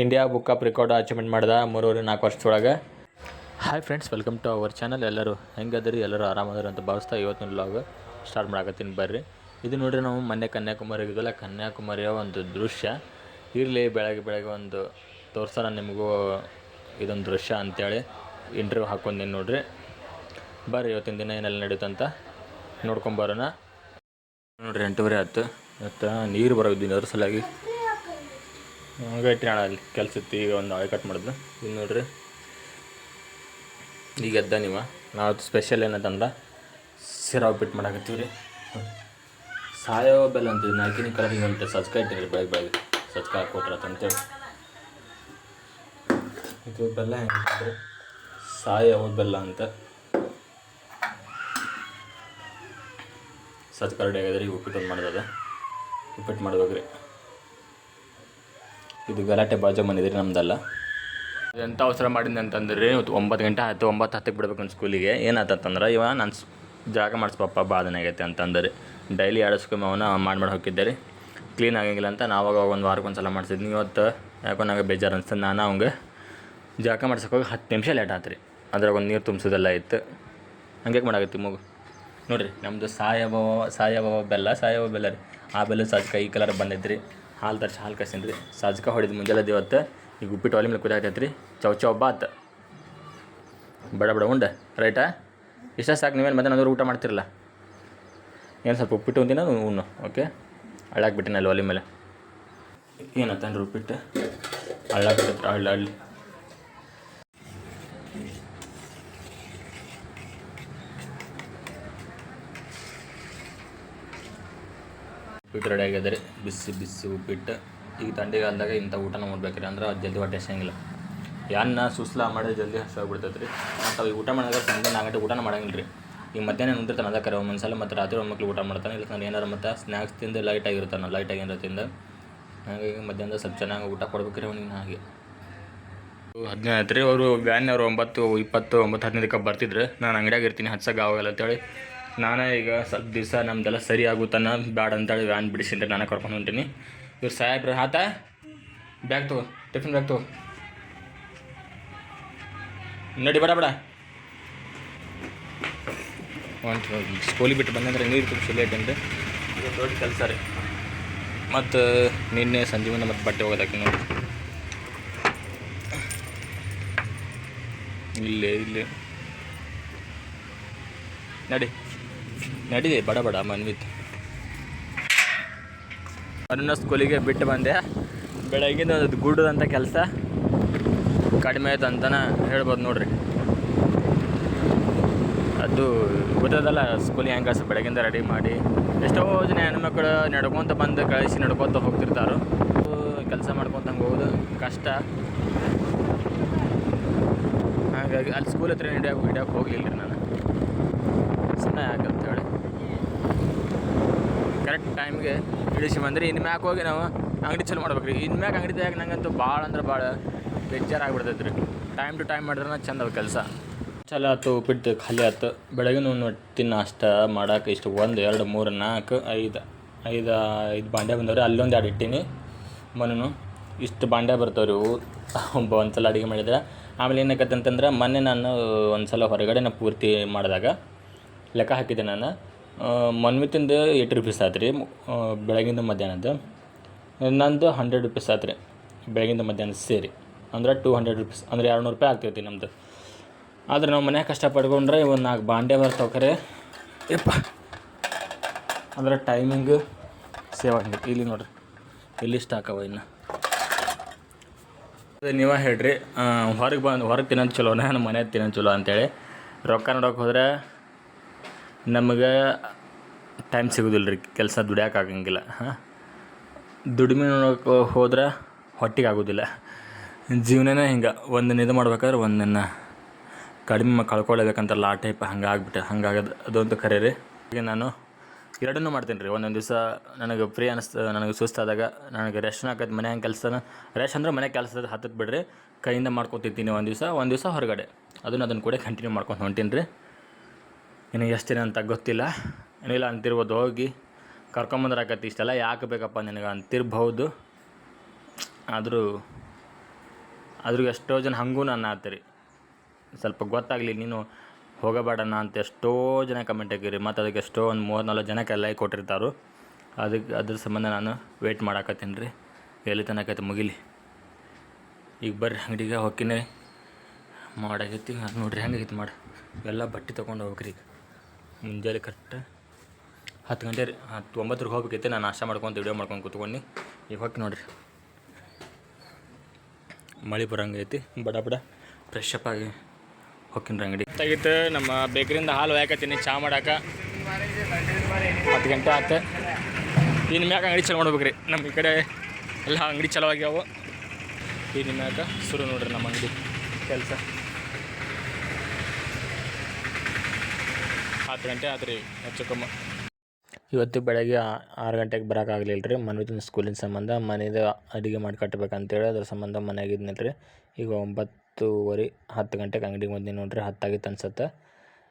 India book of record achievement ಮಾಡ್ದ ಮೂರುವರೆ ನಾಲ್ಕು ವರ್ಷದೊಳಗೆ. Hi friends welcome to our channel ಎಲ್ಲರೂ ಹೆಂಗದ್ರಿ? ಎಲ್ಲರೂ ಆರಾಮದ್ರಿ ಅಂತ ಭಾವಿಸ್ತಾ ಇವತ್ತಿನ ವ್ಲಾಗ್ ಸ್ಟಾರ್ಟ್ ಮಾಡಾಕತ್ತೀನಿ ಬರ್ರಿ. ಇದು ನೋಡ್ರಿ ನಾವು ಮೊನ್ನೆ ಕನ್ಯಾಕುಮಾರಿ ಹೋಗಿದ್ವಲ್ಲ ಕನ್ಯಾಕುಮಾರಿಯ ಒಂದು ದೃಶ್ಯ. ಇರಲಿ, ಬೆಳಗ್ಗೆ ಬೆಳಗ್ಗೆ ಒಂದು ತೋರ್ಸೋಣ ನಿಮಗೂ ಇದೊಂದು ದೃಶ್ಯ ಅಂತೇಳಿ ಇಂಟರ್ವ್ಯೂ ಹಾಕ್ಕೊಂಡೀನಿ ನೋಡ್ರಿ. ಬರ್ರಿ, ಇವತ್ತಿನ ದಿನ ಏನೆಲ್ಲ ನಡೀತಂತ ನೋಡ್ಕೊಂಬರೋಣ ನೋಡ್ರಿ, ಎಂಟೂವರೆ ಆಯ್ತು ಮತ್ತು ನೀರು ಬರೋದಿನ ಅದ್ರ ಸಲುವಾಗಿ ಗಟ್ಟಿ ಅಲ್ಲಿ ಕೆಲಸ ಇತ್ತು, ಈಗ ಒಂದು ಆಯ್ ಕಟ್ ಮಾಡಿದ್ಲು. ಇದು ನೋಡ್ರಿ. ಈಗ ಎದ್ದ ನೀವು. ನಾವು ಸ್ಪೆಷಲ್ ಏನದಂದ್ರೆ ಸಿರಾ ಉಪ್ಪಿಟ್ಟು ಮಾಡಾಕತ್ತೀವಿ ರೀ ಸಾಯೋ ಬೆಲ್ಲ ಅಂತ ನಾಲ್ಕಿನ ಕಲರ್ ಹಿಂಗೆ ಸಜ್ಕ ಇಟ್ಟಿರಿ ಬೆಳಗ್ಗೆ ಬೆಳಗ್ಗೆ ಸಜ್ಕ ಅಂತೇಳಿ. ಇದು ಬೆಲ್ಲ ಹೆಂಗೆ ಸಾಯೋ ಬೆಲ್ಲ ಅಂತ. ಸಜ್ಕ ರೆಡಿ ಆಗ್ಯದ ರೀ ಉಪ್ಪಿಟ್ಟು ಒಂದು ಮಾಡೋದದ. ಉಪ್ಪಿಟ್ಟು ಮಾಡ್ಬೇಕ್ರಿ. ಇದು ಗಲಾಟೆ ಬಾಜು ಬಂದಿದ್ರಿ ನಮ್ದಲ್ಲ. ಎಂಥ ಅವಸರ ಮಾಡಿದ್ದೆ ಅಂತಂದ್ರೆ ಒಂಬತ್ತು ಗಂಟೆ ಆಯ್ತು, ಒಂಬತ್ತು ಹತ್ತಕ್ಕೆ ಬಿಡ್ಬೇಕು ನನ್ನ ಸ್ಕೂಲಿಗೆ ಏನಾಯ್ತಂದ್ರೆ ಇವ ನಾನು ಜಾಗ ಮಾಡಿಸ್ಪಪ್ಪ ಬಾಧನೆ ಆಗೈತೆ ಅಂತಂದರೆ. ಡೈಲಿ ಆಡಿಸ್ಕೊಂಬ ಅವನ ಮಾಡಿ ಮಾಡಿ ಹೋಗಿದ್ದೆ ರೀ. ಕ್ಲೀನ್ ಆಗಂಗಿಲ್ಲ ಅಂತ ನಾವಾಗ ಒಂದು ವಾರಕ್ಕೆ ಒಂದು ಸಲ ಮಾಡಿಸಿದ್ನಿ. ಇವತ್ತು ಯಾಕೋ ನನಗೆ ಬೇಜಾರು ಅನಿಸ್ತದೆ ನಾನು ಅವಂಗೆ ಜಾಗ ಹೋಗಿ ಹತ್ತು ನಿಮಿಷ ಲೇಟ್ ಆತು ರೀ. ಅದ್ರಾಗ ಒಂದು ನೀರು ತುಂಬಿಸೋದೆಲ್ಲ ಇತ್ತು. ಹಂಗೆ ಮಾಡಾಕತ್ತಿ ಮಗು? ನೋಡಿರಿ ನಮ್ಮದು ಸಾಯಬವ ಸಾಯಬವ ಬೆಲ್ಲ ಸಾಯಬವ ಬೆಲ್ಲ ರೀ. ಆ ಬೆಲ್ಲ ಸಜ್ಕ ಈ ಕಲರ್ ಬಂದೈತೆ ರೀ ಹಾಲು ತರ್ಸಿ ಹಾಲು ಕಸಿನ್ರಿ ಸಜ್ಕ ಹೊಡೆದು ಮುಂಜಾನೆ ಇವತ್ತು ಈಗ ಉಪ್ಪಿಟ್ಟು ಒಲೆ ಮೇಲೆ ಕುದಾಕೈತೆ ರೀ ಚೌ ಚೌ ಬಾತ್. ಬಡ ಬಡ, ಉಂಡ. ರೈಟಾ? ಇಷ್ಟ ಸಾಕು ನೀವೇನು ಮಧ್ಯಾಹ್ನ ಊಟ ಮಾಡ್ತಿರಲ್ಲ? ಏನು ಸ್ವಲ್ಪ ಉಪ್ಪಿಟ್ಟು ಒಂದಿನ, ಉಣ್ಣು, ಓಕೆ? ಅಳ್ಳಾಕ್ಬಿಟ್ಟಿನಲ್ಲ ಒಲೆ ಮೇಲೆ. ಏನತ್ತನ್ರಿ ಉಪ್ಪಿಟ್ಟು? ಹಳ್ಳಾಕ್ಬಿಟ್ಟು ಹಳ್ಳಿ ಹಳ್ಳಿ. ಉಪ್ಪಿಟ್ಟು ರೆಡಿ ರೀ ಬಿಸಿ ಬಿಸಿ ಉಪ್ಪಿಟ್ಟು. ಈಗ ಥಂಡಿಗಾಲದಾಗ ಇಂಥ ಊಟನ ಮಾಡ್ಬೇಕ್ರಿ ಅಂದ್ರೆ ಅದು ಜಲ್ದಿ ಹೊಟ್ಟೆ ಹಸಂಗಿಲ್ಲ ಯಾನ್ನ ಸುಸ್ಲ ಮಾಡಿ ಜಲ್ದಿ ಹಸಾಗ್ಬಿಡ್ತೈತೆ ರೀ ಮತ್ತು ಊಟ ಮಾಡಿದಾಗ ಸಂಜೆ ನಾಲ್ಕು ಗಂಟೆ ಊಟನ ಮಾಡಂಗಿಲ್ಲ ರೀ ಈಗ ಮಧ್ಯಾಹ್ನ ಉಂಡಿರ್ತಾನೆ ಅದಕ್ಕೆ ಸಲ ಮತ್ತು ರಾತ್ರಿ ಮಕ್ಳು ಊಟ ಮಾಡ್ತಾನೆ ಇಲ್ಲ ನಾನು ಏನಾರು ಮತ್ತು ಸ್ನ್ಯಾಕ್ಸ್ ತಿಂದು ಲೈಟ್ ಆಗಿರ್ತಾನೆ ಲೈಟ್ ಆಗಿರೋ ತಿಂದು, ಹಾಗಾಗಿ ಮಧ್ಯಾಹ್ನದ ಸ್ವಲ್ಪ ಚೆನ್ನಾಗಿ ಊಟ ಕೊಡ್ಬೇಕ್ರಿ ಅವನಿಗೆ ಹಾಗೆ. ಹದಿನೈದು ಆಯ್ತು ರೀ ಅವರು ವ್ಯಾನ್ ಅವರು ಒಂಬತ್ತು, ಇಪ್ಪತ್ತು, ಒಂಬತ್ತು ಹದಿನೈದಕ್ಕೆ ಬರ್ತಿದ್ರೆ. ನಾನು ಅಂಗಡಿಯಾಗ ಇರ್ತೀನಿ ಹಚ್ಚಕ್ಕೆ ಆಗೋಲ್ಲ ಅಂತೇಳಿ. ನಾನೇ ಈಗ ಸ್ವಲ್ಪ ದಿವಸ ನಮ್ದೆಲ್ಲ ಸರಿ ಆಗುತ್ತಾನ ಬ್ಯಾಡ ಅಂತೇಳಿ ವ್ಯಾನ್ ಬಿಡಿಸಿದ್ರೆ ನಾನೇ ಕರ್ಕೊಂಡು ಹೊಂಟೀನಿ. ಇವ್ರು ಸಾಹೇಬ್ರು ಆತ? ಬ್ಯಾಗ್ ತಗೋ ಟಿಫಿನ್ ಬ್ಯಾಗ್ ತಗೋ. ನಡಿ ಬೇಡ ಬೇಡ. ಹೊಂಟು ಸ್ಕೂಲಿಗೆ ಬಿಟ್ಟು ಬಂದಂದ್ರೆ ನೀರು ತುಂಬ ಲೇಟ್ ಇದು ದೊಡ್ಡ ಕೆಲಸ ರೀ. ಮತ್ತು ನಿನ್ನೆ ಸಂಜೆ ಮುಂದೆ ಮತ್ತೆ ಬಟ್ಟೆ ಹೋಗೋದಕ್ಕೆ ನೋಡಿ. ಇಲ್ಲೇ ಇಲ್ಲೇ. ನಡಿ. ನಡಿದೆ ಬಡ ಬಡ ಮನ್ವಿತ್. ಅರುಣ ಸ್ಕೂಲಿಗೆ ಬಿಟ್ಟು ಬಂದೆ. ಬೆಳಗಿನ ಅದು ಗುಡ್ಡದಂಥ ಕೆಲಸ. ಕಡಿಮೆ ಆಯ್ತು ಅಂತನ ಹೇಳ್ಬೋದು ನೋಡ್ರಿ. ಅದು ಗೊತ್ತದಲ್ಲ, ಸ್ಕೂಲಿಗೆ ಹೆಂಗೆ ಬೆಳಗಿಂದ ರೆಡಿ ಮಾಡಿ. ಎಷ್ಟೋ ಜನ ಹೆಣ್ಮಕ್ಳು ನಡ್ಕೊತ ಬಂದು ಕಳಿಸಿ ನಡ್ಕೊತ ಹೋಗ್ತಿರ್ತಾರೋ. ಕೆಲಸ ಮಾಡ್ಕೊತ ಹಂಗೆ ಹೋಗೋದು ಕಷ್ಟ. ಹಾಗಾಗಿ ಅಲ್ಲಿ ಸ್ಕೂಲ್ ಹತ್ರ ಹಿಡಿಯೋಕೆ ಹಿಡಿಯೋಕೆ ಹೋಗಲಿಲ್ಲ ನಾನು. ಸುಮ್ಮನೆ ಕರೆಕ್ಟ್ ಟೈಮ್ಗೆ ಇಳಿಸಿ ಬಂದ್ರಿ ಇನ್ನು ಮ್ಯಾಕ್ ಹೋಗಿ ನಾವು ಅಂಗಡಿ ಚಲೋ ಮಾಡ್ಬೇಕು ರೀ ಇನ್ನು ಅಂಗಡಿ ತೆಗಿಯಾಕ ನಂಗಂತೂ ಭಾಳ ಅಂದ್ರೆ ಭಾಳ ಬೇಜಾರಾಗ್ಬಿಡ್ತೈತೆ ರೀ. ಟೈಮ್ ಟು ಟೈಮ್ ಮಾಡಿದ್ರೆ ಚಂದ ಅವ ಕೆಲಸ. ಚಲೋ ಆಯ್ತು ಉಪ್ಪಿಟ್ಟು ಖಾಲಿ ಆಯ್ತು ಬೆಳಗಿನ ತಿನ್ನ ಅಷ್ಟು ಮಾಡೋಕೆ ಇಷ್ಟು ಒಂದು, ಎರಡು, ಮೂರು ನಾಲ್ಕು ಐದು ಐದು ಐದು ಬಾಂಡೆ ಬಂದವ್ರಿ. ಅಲ್ಲೊಂದು ಎರಡು ಇಟ್ಟೀನಿ. ಮನೂ ಇಷ್ಟು ಬಾಂಡೆ ಬರ್ತಾವ್ರಿ ಒಬ್ಬ ಒಂದು ಸಲ ಅಡುಗೆ ಮಾಡಿದ್ರೆ. ಆಮೇಲೆ ಏನಾಗತ್ತಂತಂದ್ರೆ ಮೊನ್ನೆ ನಾನು ಒಂದು ಸಲ ಹೊರಗಡೆನ ಪೂರ್ತಿ ಮಾಡಿದಾಗ ಲೆಕ್ಕ ಹಾಕಿದ್ದೆ ನಾನು. ಮನ್ವಿತಿಂದು ಏಯ್ಟಿ ರುಪೀಸ್ ಆಯ್ತು ರೀ ಬೆಳಗಿಂದ ಮಧ್ಯಾಹ್ನದ. ನಂದು ಹಂಡ್ರೆಡ್ ರುಪೀಸ್ ಆಯ್ತು ರೀ ಬೆಳಗಿಂದ ಮಧ್ಯಾಹ್ನ ಸೇರಿ. ಅಂದ್ರೆ ಟೂ ಹಂಡ್ರೆಡ್ ರುಪೀಸ್ ಅಂದರೆ ಎರಡು ನೂರು ರೂಪಾಯಿ ಆಗ್ತೈತಿ ನಮ್ಮದು ಆದ್ರೆ ನಾವು ಮನ್ಯಾಗ ಕಷ್ಟ ಪಡ್ಕೊಂಡ್ರೆ ಒಂದು ನಾಲ್ಕು ಬಾಂಡೆ ಬರ್ತಾವ್ರೆ ಯಪ್ಪ. ಅಂದ್ರೆ ಟೈಮಿಂಗ್ ಸೇವ್ ಆಗೈತಿ ಇಲ್ಲಿ ನೋಡ್ರಿ. ಇಲ್ಲಿ ಸ್ಟಾಕ್ ಅವ ಇನ್ನು? ನೀವೇ ಹೇಳ್ರಿ. ಹೊರಗೆ ಬಂದು, ಹೊರಗೆ ತಿನ್ನೋದು ಚಲೋನ? ನಮ್ಮ ತಿನ್ನೋದು ಚಲೋ ಅಂತೇಳಿ. ರೊಕ್ಕ ನೋಡೋಕೆ ಹೋದ್ರೆ ನಮಗೆ ಟೈಮ್ ಸಿಗೋದಿಲ್ಲ ರೀ ಕೆಲಸ ದುಡಿಯೋಕೆ ಆಗಂಗಿಲ್ಲ, ಹಾಂ? ದುಡಿಮೆ ನೋಡೋಕೆ ಹೋದ್ರೆ ಹೊಟ್ಟಿಗೆ ಆಗೋದಿಲ್ಲ. ಜೀವನನೇ ಹಿಂಗೆ ಒಂದನ್ನ ಇದು ಮಾಡ್ಬೇಕಾದ್ರೆ ಒಂದನ್ನು ಕಡಿಮೆ ಕಳ್ಕೊಳ್ಳೇಬೇಕಂತಲ್ಲ ಆ ಟೈಪ್ ಹಂಗೆ ಆಗ್ಬಿಟ್ಟೆ ಹಂಗಾಗದು, ಅದೊಂದು ಖರೆ ರೀ. ಈಗ ನಾನು ಎರಡನ್ನೂ ಮಾಡ್ತೀನಿ ರೀ ಒಂದೊಂದು ದಿವಸ ನನಗೆ ಫ್ರೀ ಅನಿಸ್ತು, ನನಗೆ ಸುಸ್ತಾದಾಗ ನನಗೆ ರೆಸ್ಟ್ನ ಹಾಕೋದು ಹಂಗೆ ಕೆಲಸನ ರೆಸ್ಟ್ ಅಂದ್ರೆ ಮನೆ ಕೆಲಸದ ಹತ್ತಕ್ಕೆ ಬಿಡ್ರಿ, ಕೈಯಿಂದ ಮಾಡ್ಕೊತಿರ್ತೀನಿ ಒಂದು ದಿವಸ ಒಂದು ದಿವಸ ಹೊರಗಡೆ. ಅದನ್ನು ಅದನ್ನು ಕೂಡ ಕಂಟಿನ್ಯೂ ಮಾಡ್ಕೊಂಡು ಹೊಂಟೀನಿ ರೀ ಇನ್ನು ಎಷ್ಟು ದಿನ ಅಂತ ಗೊತ್ತಿಲ್ಲ. ಏನಿಲ್ಲ, ಅಂತಿರ್ಬೋದು ಹೋಗಿ ಕರ್ಕೊಂಬಂದ್ರೆ ಆಕತಿ ಇಷ್ಟೆಲ್ಲ. ಯಾಕೆ ಬೇಕಪ್ಪ ನಿನಗೆ ಅಂತಿರ್ಬಹುದು. ಆದರೂ ಅದ್ರಿಗೆ ಎಷ್ಟೋ ಜನ ಹಂಗೂ ನಾನು ಆತರಿ. ಸ್ವಲ್ಪ ಗೊತ್ತಾಗಲಿ, ನೀನು ಹೋಗಬೇಡಣ್ಣ ಅಂತ ಎಷ್ಟೋ ಜನ ಕಮೆಂಟ್ ಹಾಕಿರಿ. ಮತ್ತು ಅದಕ್ಕೆ ಎಷ್ಟೋ ಒಂದು ಮೂವತ್ತು ನಲ್ವತ್ತು ಜನಕ್ಕೆ ಲೈಕ್ ಕೊಟ್ಟಿರ್ತಾರೋ. ಅದಕ್ಕೆ ಅದ್ರ ಸಂಬಂಧ ನಾನು ವೆಯ್ಟ್ ಮಾಡಾಕತ್ತೀನಿ ರೀ. ಎಲ್ಲಿ ತನಕ ಮುಗಿಲಿ. ಈಗ ಬರ್ರಿ, ಅಂಗಡಿಗೆ ಹೊಕ್ಕಿನಿ ಮಾಡಾಗೈತಿ ನೋಡ್ರಿ ಹೆಂಗಾಗೈತಿ ಮಾಡಿ. ಎಲ್ಲ ಬಟ್ಟೆ ತೊಗೊಂಡು ಹೋಗ್ರಿ ಈಗ. ಮುಂಜಾನೆ ಕರೆಕ್ಟ್ ಹತ್ತು ಗಂಟೆ ರೀ ಹತ್ತು ಒಂಬತ್ತರಿಗೆ ಹೋಗ್ಬೇಕೈತೆ ನಾನು ನಾಷ್ಟ ಮಾಡ್ಕೊಂಡು ವಿಡಿಯೋ ಮಾಡ್ಕೊಂಡು ಕೂತ್ಕೊಂಡು. ಈಗ ಹೋಗಿ ನೋಡಿರಿ. ಮಳೆ ಬರೋಂಗೈತಿ ಬಡ ಬಡ ಫ್ರೆಶ್ ಅಪ್ ಆಗಿ ಹೊಕ್ಕಿನ್ರಿ ಅಂಗಡಿ. ಆಗಿತ್ತು ನಮ್ಮ ಬೇಕ್ರಿಂದ ಹಾಲು ಒಯ್ಯಾಕತ್ತೀನಿ ಚಾ ಮಾಡಾಕ. ಹತ್ತು ಗಂಟೆ ಆತು. ಇನ್ನು ಮ್ಯಾಗ ಅಂಗಡಿ ಚಲೋ ಮಾಡ್ಬೇಕ್ರಿ. ನಮ್ಮ ಈ ಕಡೆ ಎಲ್ಲ ಅಂಗಡಿ ಚಲೋ ಆಗ್ಯಾವು. ಇನ್ನು ಮ್ಯಾಗ ಶುರು ನೋಡ್ರಿ ನಮ್ಮ ಅಂಗಡಿ. ಕೆಲಸ. ಹತ್ತು ಗಂಟೆ ಆತು ರೀ ಹೆಚ್ಚು ಕಮ್ಮಿ. ಇವತ್ತು ಬೆಳಗ್ಗೆ ಆ- ಆರು ಗಂಟೆಗೆ ಬರೋಕ್ಕಾಗಲಿಲ್ಲ ರೀ. ಮನೆದು ಸ್ಕೂಲಿನ ಸಂಬಂಧ ಮನೇದು ಅಡುಗೆ ಮಾಡಿ ಕಟ್ಟಬೇಕಂತೇಳಿ ಅದ್ರ ಸಂಬಂಧ ಮನೆಯಾಗಿದ್ನಿಲ್ಲ ರೀ. ಈಗ ಒಂಬತ್ತುವರೆ ಹತ್ತು ಗಂಟೆಗೆ ಅಂಗಡಿಗೆ ಬಂದೀನಿ ನೋಡಿರಿ. ಹತ್ತಾಗಿತ್ತು ಅನ್ಸತ್ತೆ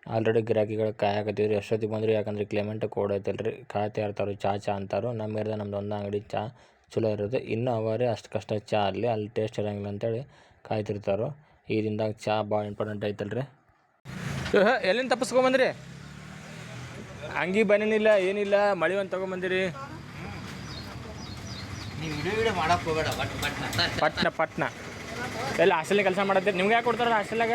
ಆಲ್ರೆಡಿ ಗಿರಾಕಿಗಳು ಕಾಯಕತ್ತೀವಿ ರೀ. ಎಷ್ಟೊತ್ತಿಗೆ ಬಂದ್ರಿ? ಯಾಕಂದ್ರೆ ಕ್ಲೈಮೆಂಟ್ ಕೋಡ್ ಐತಲ್ಲ ರೀ. ಕಾಯ್ತಾ ಇರ್ತಾರೆ ಚಾ ಚಾ ಅಂತಾರೆ ನಮ್ಮ ಏರಿಯಾದ ನಮ್ದು ಒಂದು ಅಂಗಡಿ ಚಾ ಚಲೋ ಇರೋದು. ಇನ್ನೂ ಅವರೇ ಅಷ್ಟು ಕಷ್ಟ ಚಾ ಅಲ್ಲಿ ಅಲ್ಲಿ ಟೇಸ್ಟ್ ಇರೋಂಗಿಲ್ಲ ಅಂತೇಳಿ ಕಾಯ್ತಿರ್ತಾರೋ ಈ ದಿನದಾಗ ಚಾ ಭಾಳ ಇಂಪಾರ್ಟೆಂಟ್ ಐತಲ್ಲ ರೀ. ಎಲ್ಲಿಂದ ತಪ್ಪಿಸ್ಕೊಂಬಂದ್ರಿ ಅಂಗಿ ಬನ್ನಿಲ್ಲ ಏನಿಲ್ಲ ಮಳೆ ಒಂದು ತಗೊಂಬಂದಿರಿ ಪಟ್ನ ಪಟ್ನ. ಎಲ್ಲ ಹಾಸ್ಟೆಲ್ ಕೆಲಸ ಮಾಡತ್ತೀರಿ ನಿಮ್ಗೆ ಯಾಕೆ ಕೊಡ್ತಾರ ಹಾಸ್ಟೆಲ್ನಾಗ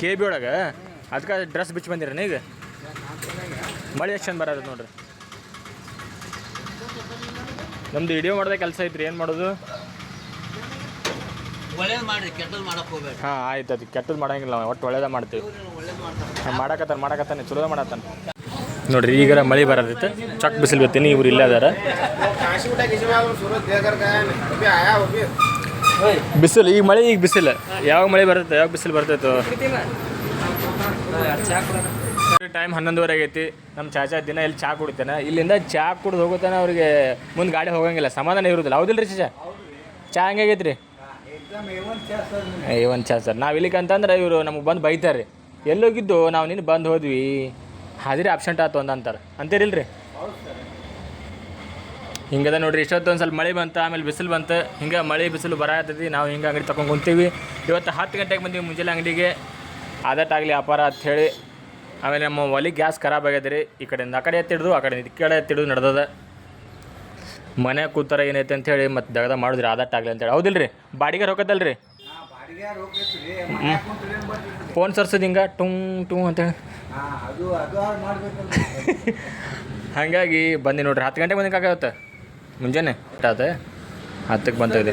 ಕೆ ಬಿ ಒಳಗೆ? ಅದಕ್ಕೆ ಡ್ರೆಸ್ ಬಿಚ್ಚಿ ಬಂದಿರ ಈಗ? ಮಳೆ ಎಷ್ಟು ಚಂದ ಬರೋದು ನೋಡ್ರಿ. ನಮ್ದು ವಿಡಿಯೋ ಮಾಡದೆ ಕೆಲಸ ಐತ್ರಿ ಏನು ಮಾಡೋದು? ಹಾಂ ಆಯ್ತು ಅದು ಕೆಟ್ಟದ್ದು ಮಾಡಂಗಿಲ್ಲ ಒಟ್ಟು ಒಳ್ಳೇದ ಮಾಡ್ತೀವಿ. ಮಾಡಾಕತ್ತಾನ ಮಾಡಾಕತ್ತಾನೆ ಚಲೋ ಮಾಡತ್ತಾನ. ನೋಡ್ರಿ ಈಗ ಮಳೆ ಬರತ್ತೈತೆ ಚಕ್ ಬಿಸಿಲು ಬತ್ತೀನಿ ಇವ್ರು ಇಲ್ಲ ಅದಾರ. ಬಿಸಿಲು ಈಗ ಮಳೆ ಈಗ ಬಿಸಿಲು. ಯಾವಾಗ ಮಳೆ ಬರುತ್ತೆ ಯಾವಾಗ ಬಿಸಿಲು ಬರ್ತೈತೋ? ಟೈಮ್ ಹನ್ನೊಂದುವರೆ ಆಗೈತಿ. ನಮ್ಮ ಚಾಚಾ ದಿನ ಇಲ್ಲಿ ಚಾ ಕುಡಿತಾನೆ? ಇಲ್ಲಿಂದ ಚಾ ಕುಡ್ದು ಹೋಗುತ್ತಾನೆ ಅವ್ರಿಗೆ ಮುಂದೆ ಗಾಡಿ ಹೋಗಂಗಿಲ್ಲ. ಸಮಾಧಾನ ಇರೋದಿಲ್ಲ. ಹೌದಿಲ್ಲ ರೀ ಚಾಚಾ? ಚಾ ಹೆಂಗಾಗೈತ್ರಿ ಏ ಒಂದು ಚಾ ಸರ್ ನಾವು ಇಲ್ಲಿಗೆ ಅಂತಂದ್ರೆ ಇವರು ನಮಗೆ ಬಂದು ಬೈತಾರೆ ರೀ ಎಲ್ಲೋಗಿದ್ದು ನಾವು ನಿನ್ನ ಬಂದು ಹೋದ್ವಿ. ಹಾದಿರಿ ಆಬ್ಸೆಂಟ್ ಆಯ್ತು ಒಂದು ಅಂತಾರೆ ಅಂತೀರಿಲ್ರಿ? ಹಿಂಗದ ನೋಡ್ರಿ ಇಷ್ಟೊತ್ತು ಒಂದು ಸ್ವಲ್ಪ ಮಳೆ ಬಂತು ಆಮೇಲೆ ಬಿಸಿಲು ಬಂತು. ಹಿಂಗೆ ಮಳೆ ಬಿಸಿಲು ಬರತ್ತೈತಿ ನಾವು ಹಿಂಗೆ ಅಂಗಡಿ ತಗೊಂಡು ಕುಂತೀವಿ. ಇವತ್ತು ಹತ್ತು ಗಂಟೆಗೆ ಬಂದೀವಿ ಮುಂಜಾನೆ ಅಂಗಡಿಗೆ. ಆದಟ್ಟಾಗಲಿ ಅಪಾರ ಅಂತ ಹೇಳಿ. ಆಮೇಲೆ ನಮ್ಮ ಒಲಿ ಗ್ಯಾಸ್ ಖರಾಬ್ ಆಗ್ಯದ ರೀ ಈ ಕಡೆಯಿಂದ ಆ ಕಡೆ ಎತ್ತಿಡ್ದು ಆ ಕಡೆ ಈ ಕಡೆ ಎತ್ತಿಡ್ದು ನಡೆದದ. ಮನೆ ಕೂತಾರ ಏನೈತೆ ಅಂತ ಹೇಳಿ ಮತ್ತೆ ದಗದ ಮಾಡಿದ್ರಿ ಆದಟ್ಟಾಗಲಿ ಅಂತೇಳಿ ಹೌದಿಲ್ಲ ರೀ ಬಾಡಿಗೆ ರೊಕ್ಕದಲ್ಲ ಫೋನ್ ಸರ್ಸೋದು ಹಿಂಗೆ ಟುಂಗ್ ಟುಂಗ್ ಅಂತೇಳಿ ಹಾಗಾಗಿ ಬಂದು ನೋಡ್ರಿ. ಹತ್ತು ಗಂಟೆಗೆ ಬಂದಕ್ಕಾಗತ್ತೆ ಮುಂಜಾನೆ ಆತ ಹತ್ತಕ್ಕೆ ಬಂತ ಇದು.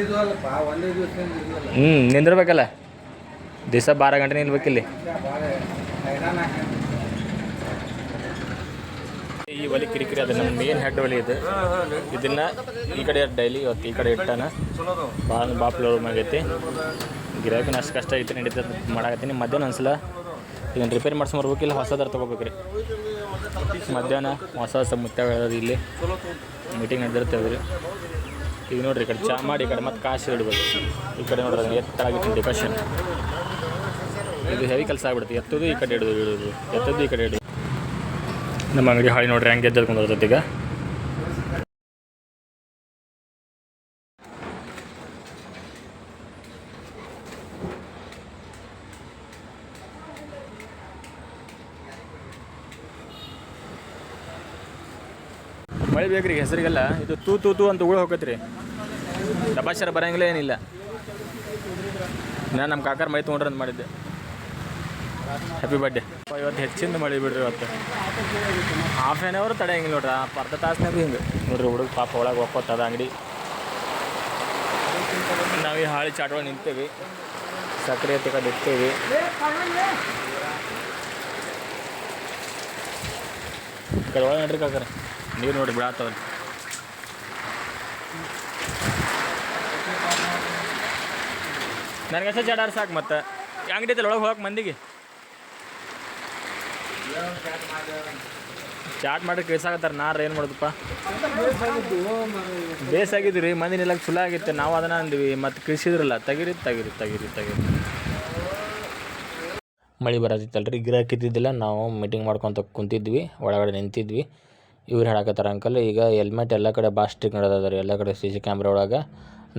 ಹ್ಞೂ ನಿಂದಿರ್ಬೇಕಲ್ಲ. ದಿವಸ ಬಾರ ಗಂಟೆ ನಿಲ್ಬೇಕಿಲ್ಲಿ. ಈ ಒಲಿ ಕಿರಿಕಿರಿ ಅದು ನಮ್ಮ ಮೇನ್ ಹೆಡ್ ಒಲಿ ಇದು. ಇದನ್ನ ಈ ಕಡೆ ಡೈಲಿ ಇವತ್ತು ಈ ಕಡೆ ಇಟ್ಟಾನ. ಭಾಳ ಬಾಪ್ಲ ಆಗೈತಿ ಗಿರಾಕಿನ ಅಷ್ಟು ಕಷ್ಟ ಐತೆ ನಡೀತದೆ ಮಾಡಾಕತ್ತೀನಿ. ಮಧ್ಯಾಹ್ನ ಅನ್ಸಲ ಇದನ್ನು ರಿಪೇರಿ ಮಾಡ್ಸ್ಕೊಂಬರ್ಬೇಕಿಲ್ಲ ಹೊಸದಾರ ತೊಗೋಬೇಕ್ರಿ ಮಧ್ಯಾಹ್ನ ಹೊಸ ಹೊಸ ಮುತ್ತಾಗ ಇಲ್ಲಿ. ಮೀಟಿಂಗ್ ನಡೆದಿರ್ತೇವೆ ರೀ ಈಗ ನೋಡಿರಿ ಈ ಕಡೆ ಚಾ ಮಾಡಿ, ಈ ಕಡೆ ಮತ್ತೆ ಕಾಸು ಇಡ್ಬೇಕು ಈ ಕಡೆ ನೋಡ್ರಿ ಅದನ್ನ ಎತ್ತರಾಗಿತ್ತು ಡಿಕಷನ್ ಇದು ಹೆವಿ ಕೆಲಸ ಆಗ್ಬಿಡುತ್ತೆ ಎತ್ತದು ಈ ಕಡೆ ಇಡೋದು ಇಡೋದು. ಎತ್ತದು ಈ ಕಡೆ ಇಡೋದು. ನಮ್ಮ ಅಂಗಡಿ ಹಾಳಿ ನೋಡ್ರಿ, ಹಂಗೆ ಎದ್ದೆದ್ಕೊಂಡು ಬರ್ತೈತೆ ಈಗ. ಬೇಕ್ರಿ ಹೆಸರಿಗೆಲ್ಲ. ಇದು ತೂ ತೂ ತೂ ಅಂತ ಉಳು ಹೋಗತ್ರಿ ಡಬಾಶರ ಬರಂಗಿಲ್ಲ ಏನಿಲ್ಲ. ನಾನು ನಮ್ಮ ಕಾಕರ್ ಮೈ ತೊಗೊಂಡ್ರೆ ಮಾಡಿದ್ದೆ. ಹ್ಯಾಪಿ ಬರ್ಡೇ ಇವತ್ತು ಹೆಚ್ಚಿಂದ ಮಳೆ ಬಿಡ್ರಿ ಇವತ್ತು. ಹಾಫ್ ಆನ್ ಅವರ್ ತಡೆಯಂಗಿಲ್ಲ ನೋಡ್ರಿ. ಆ ಅರ್ಧ ತಾಸ್ನಾಗ ಹಿಂಗೆ. ನೋಡ್ರಿ ಹುಡುಗ ಪಾಪ ಒಳಗೆ ಒಪ್ಪತ್ತದ ಅಂಗಡಿ. ನಾವು ಈ ಹಾಳಿ ಚಾಟ್ ನಿಂತೇವಿ. ಸಕ್ಕರೆ ತಗೊಂಡು ಇಡ್ತೇವಿ. ಈ ಕಡೆ ಒಳಗೆ ನಡ್ರಿ ಕಾಕರ. ನೀರು ನೋಡಿ ಬಿಡಾತವಲ್ಲ ನನಗೆ ಅಷ್ಟೇ ಸಾಕ್ ಮತ್ತೆ. ಅಂಗಡಿ ಐತಲ್ಲ ಒಳಗೆ ಹೋಗಕ್ಕೆ ಮಂದಿಗೆ. ಚಾಟ್ ಮಾಡಿ ಕೇಸಾಗತ್ತಾರ ನಾರು ಏನು ಮಾಡೋದಪ್ಪ? ಬೇಸಾಗಿದ್ದು ರೀ ಮಂದಿ ನಿಲ್ಲಕ್ಕೆ ಚಲೋ ಆಗಿತ್ತು, ನಾವು ಅದನ್ನ ಅಂದ್ವಿ, ಮತ್ತು ಕೃಷಿದ್ರಲ್ಲ ತೆಗಿರಿ ತೆಗಿರಿ ತೆಗಿರಿ ತೆಗಿರಿ. ಮಳೆ ಬರತ್ತಿತ್ತಲ್ರಿ ಗಿರಾಕಿ ನಾವು ಮೀಟಿಂಗ್ ಮಾಡ್ಕೊತ ಕುಂತಿದ್ವಿ, ಒಳಗಡೆ ನಿಂತಿದ್ವಿ. ಇವ್ರು ಹೇಳಕತ್ತಾರ ಅಂಕಲ್ ಈಗ ಹೆಲ್ಮೆಟ್ ಎಲ್ಲ ಕಡೆ ಭಾಳ ಸ್ಟ್ರಿಕ್ ನಡೆದದ ರೀ ಎಲ್ಲ ಕಡೆ ಸಿ ಸಿ ಕ್ಯಾಮ್ರಾ ಒಳಗೆ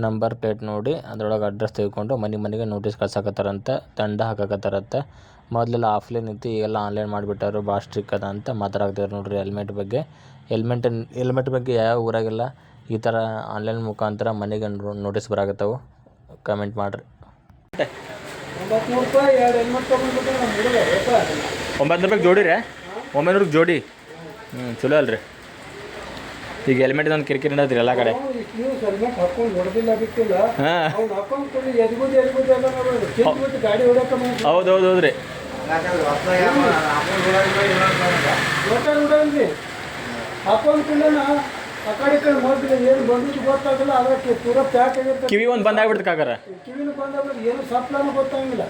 ನಂಬರ್ ಪ್ಲೇಟ್ ನೋಡಿ ಅದ್ರೊಳಗೆ ಅಡ್ರೆಸ್ ತೆಗೆದುಕೊಂಡು ಮನೆ ಮನೆಗೆ ನೋಟಿಸ್ ಕಳ್ಸಕತ್ತಾರಂತ ದಂಡ ಹಾಕಕತ್ತಾರಂತೆ. ಮೊದಲೆಲ್ಲ ಆಫ್ಲೈನ್ ಇತ್ತು ಈಗೆಲ್ಲ ಆನ್ಲೈನ್ ಮಾಡಿಬಿಟ್ಟಾರು ಭಾಳ ಸ್ಟ್ರಿಕ್ ಅದ ಅಂತ ಮಾತಾಡ್ತಾರೆ ನೋಡ್ರಿ ಹೆಲ್ಮೆಟ್ ಬಗ್ಗೆ. ಹೆಲ್ಮೆಟ್ ಹೆಲ್ಮೆಟ್ ಬಗ್ಗೆ ಯಾವ ಊರಾಗೆಲ್ಲ ಈ ಥರ ಆನ್ಲೈನ್ ಮುಖಾಂತರ ಮನೆಗೆ ನೋಟಿಸ್ ಬರಾಕತ್ತಾವು ಕಮೆಂಟ್ ಮಾಡಿರಿ. ಒಂಬತ್ತು ರೂಪಾಯಿ ಎರಡು ಹೆಲ್ಮೆಟ್ ತೊಗೊಂಡ್ಬಿಟ್ಟು ನಮ್ಮ ಒಂಬತ್ತು ರೂಪಾಯಿಗೆ ಜೋಡಿ ರೀ? ಒಂಬೈನೂರಿಗೆ ಜೋಡಿ? ಹ್ಞೂ ಚಲೋ ಅಲ್ರಿ. ಈಗ ಹೆಲ್ಮೆಟ್ ಒಂದು ಕಿರಿಕಿರಿ ನಡೆದ್ರಿ ಎಲ್ಲ ಕಡೆ. ಹೌದು ಹೌದು ಹೌದ್ರಿ ಕಿವಿ ಒಂದು ಬಂದ್ ಆಗ್ಬಿಡ್ತು ಕಾಕರ. ಕಿವಿನ ಬಂದಾಗ ಏನು ಸಪ್ಲಾನು ಗೊತ್ತಾಗಿಲ್ಲ.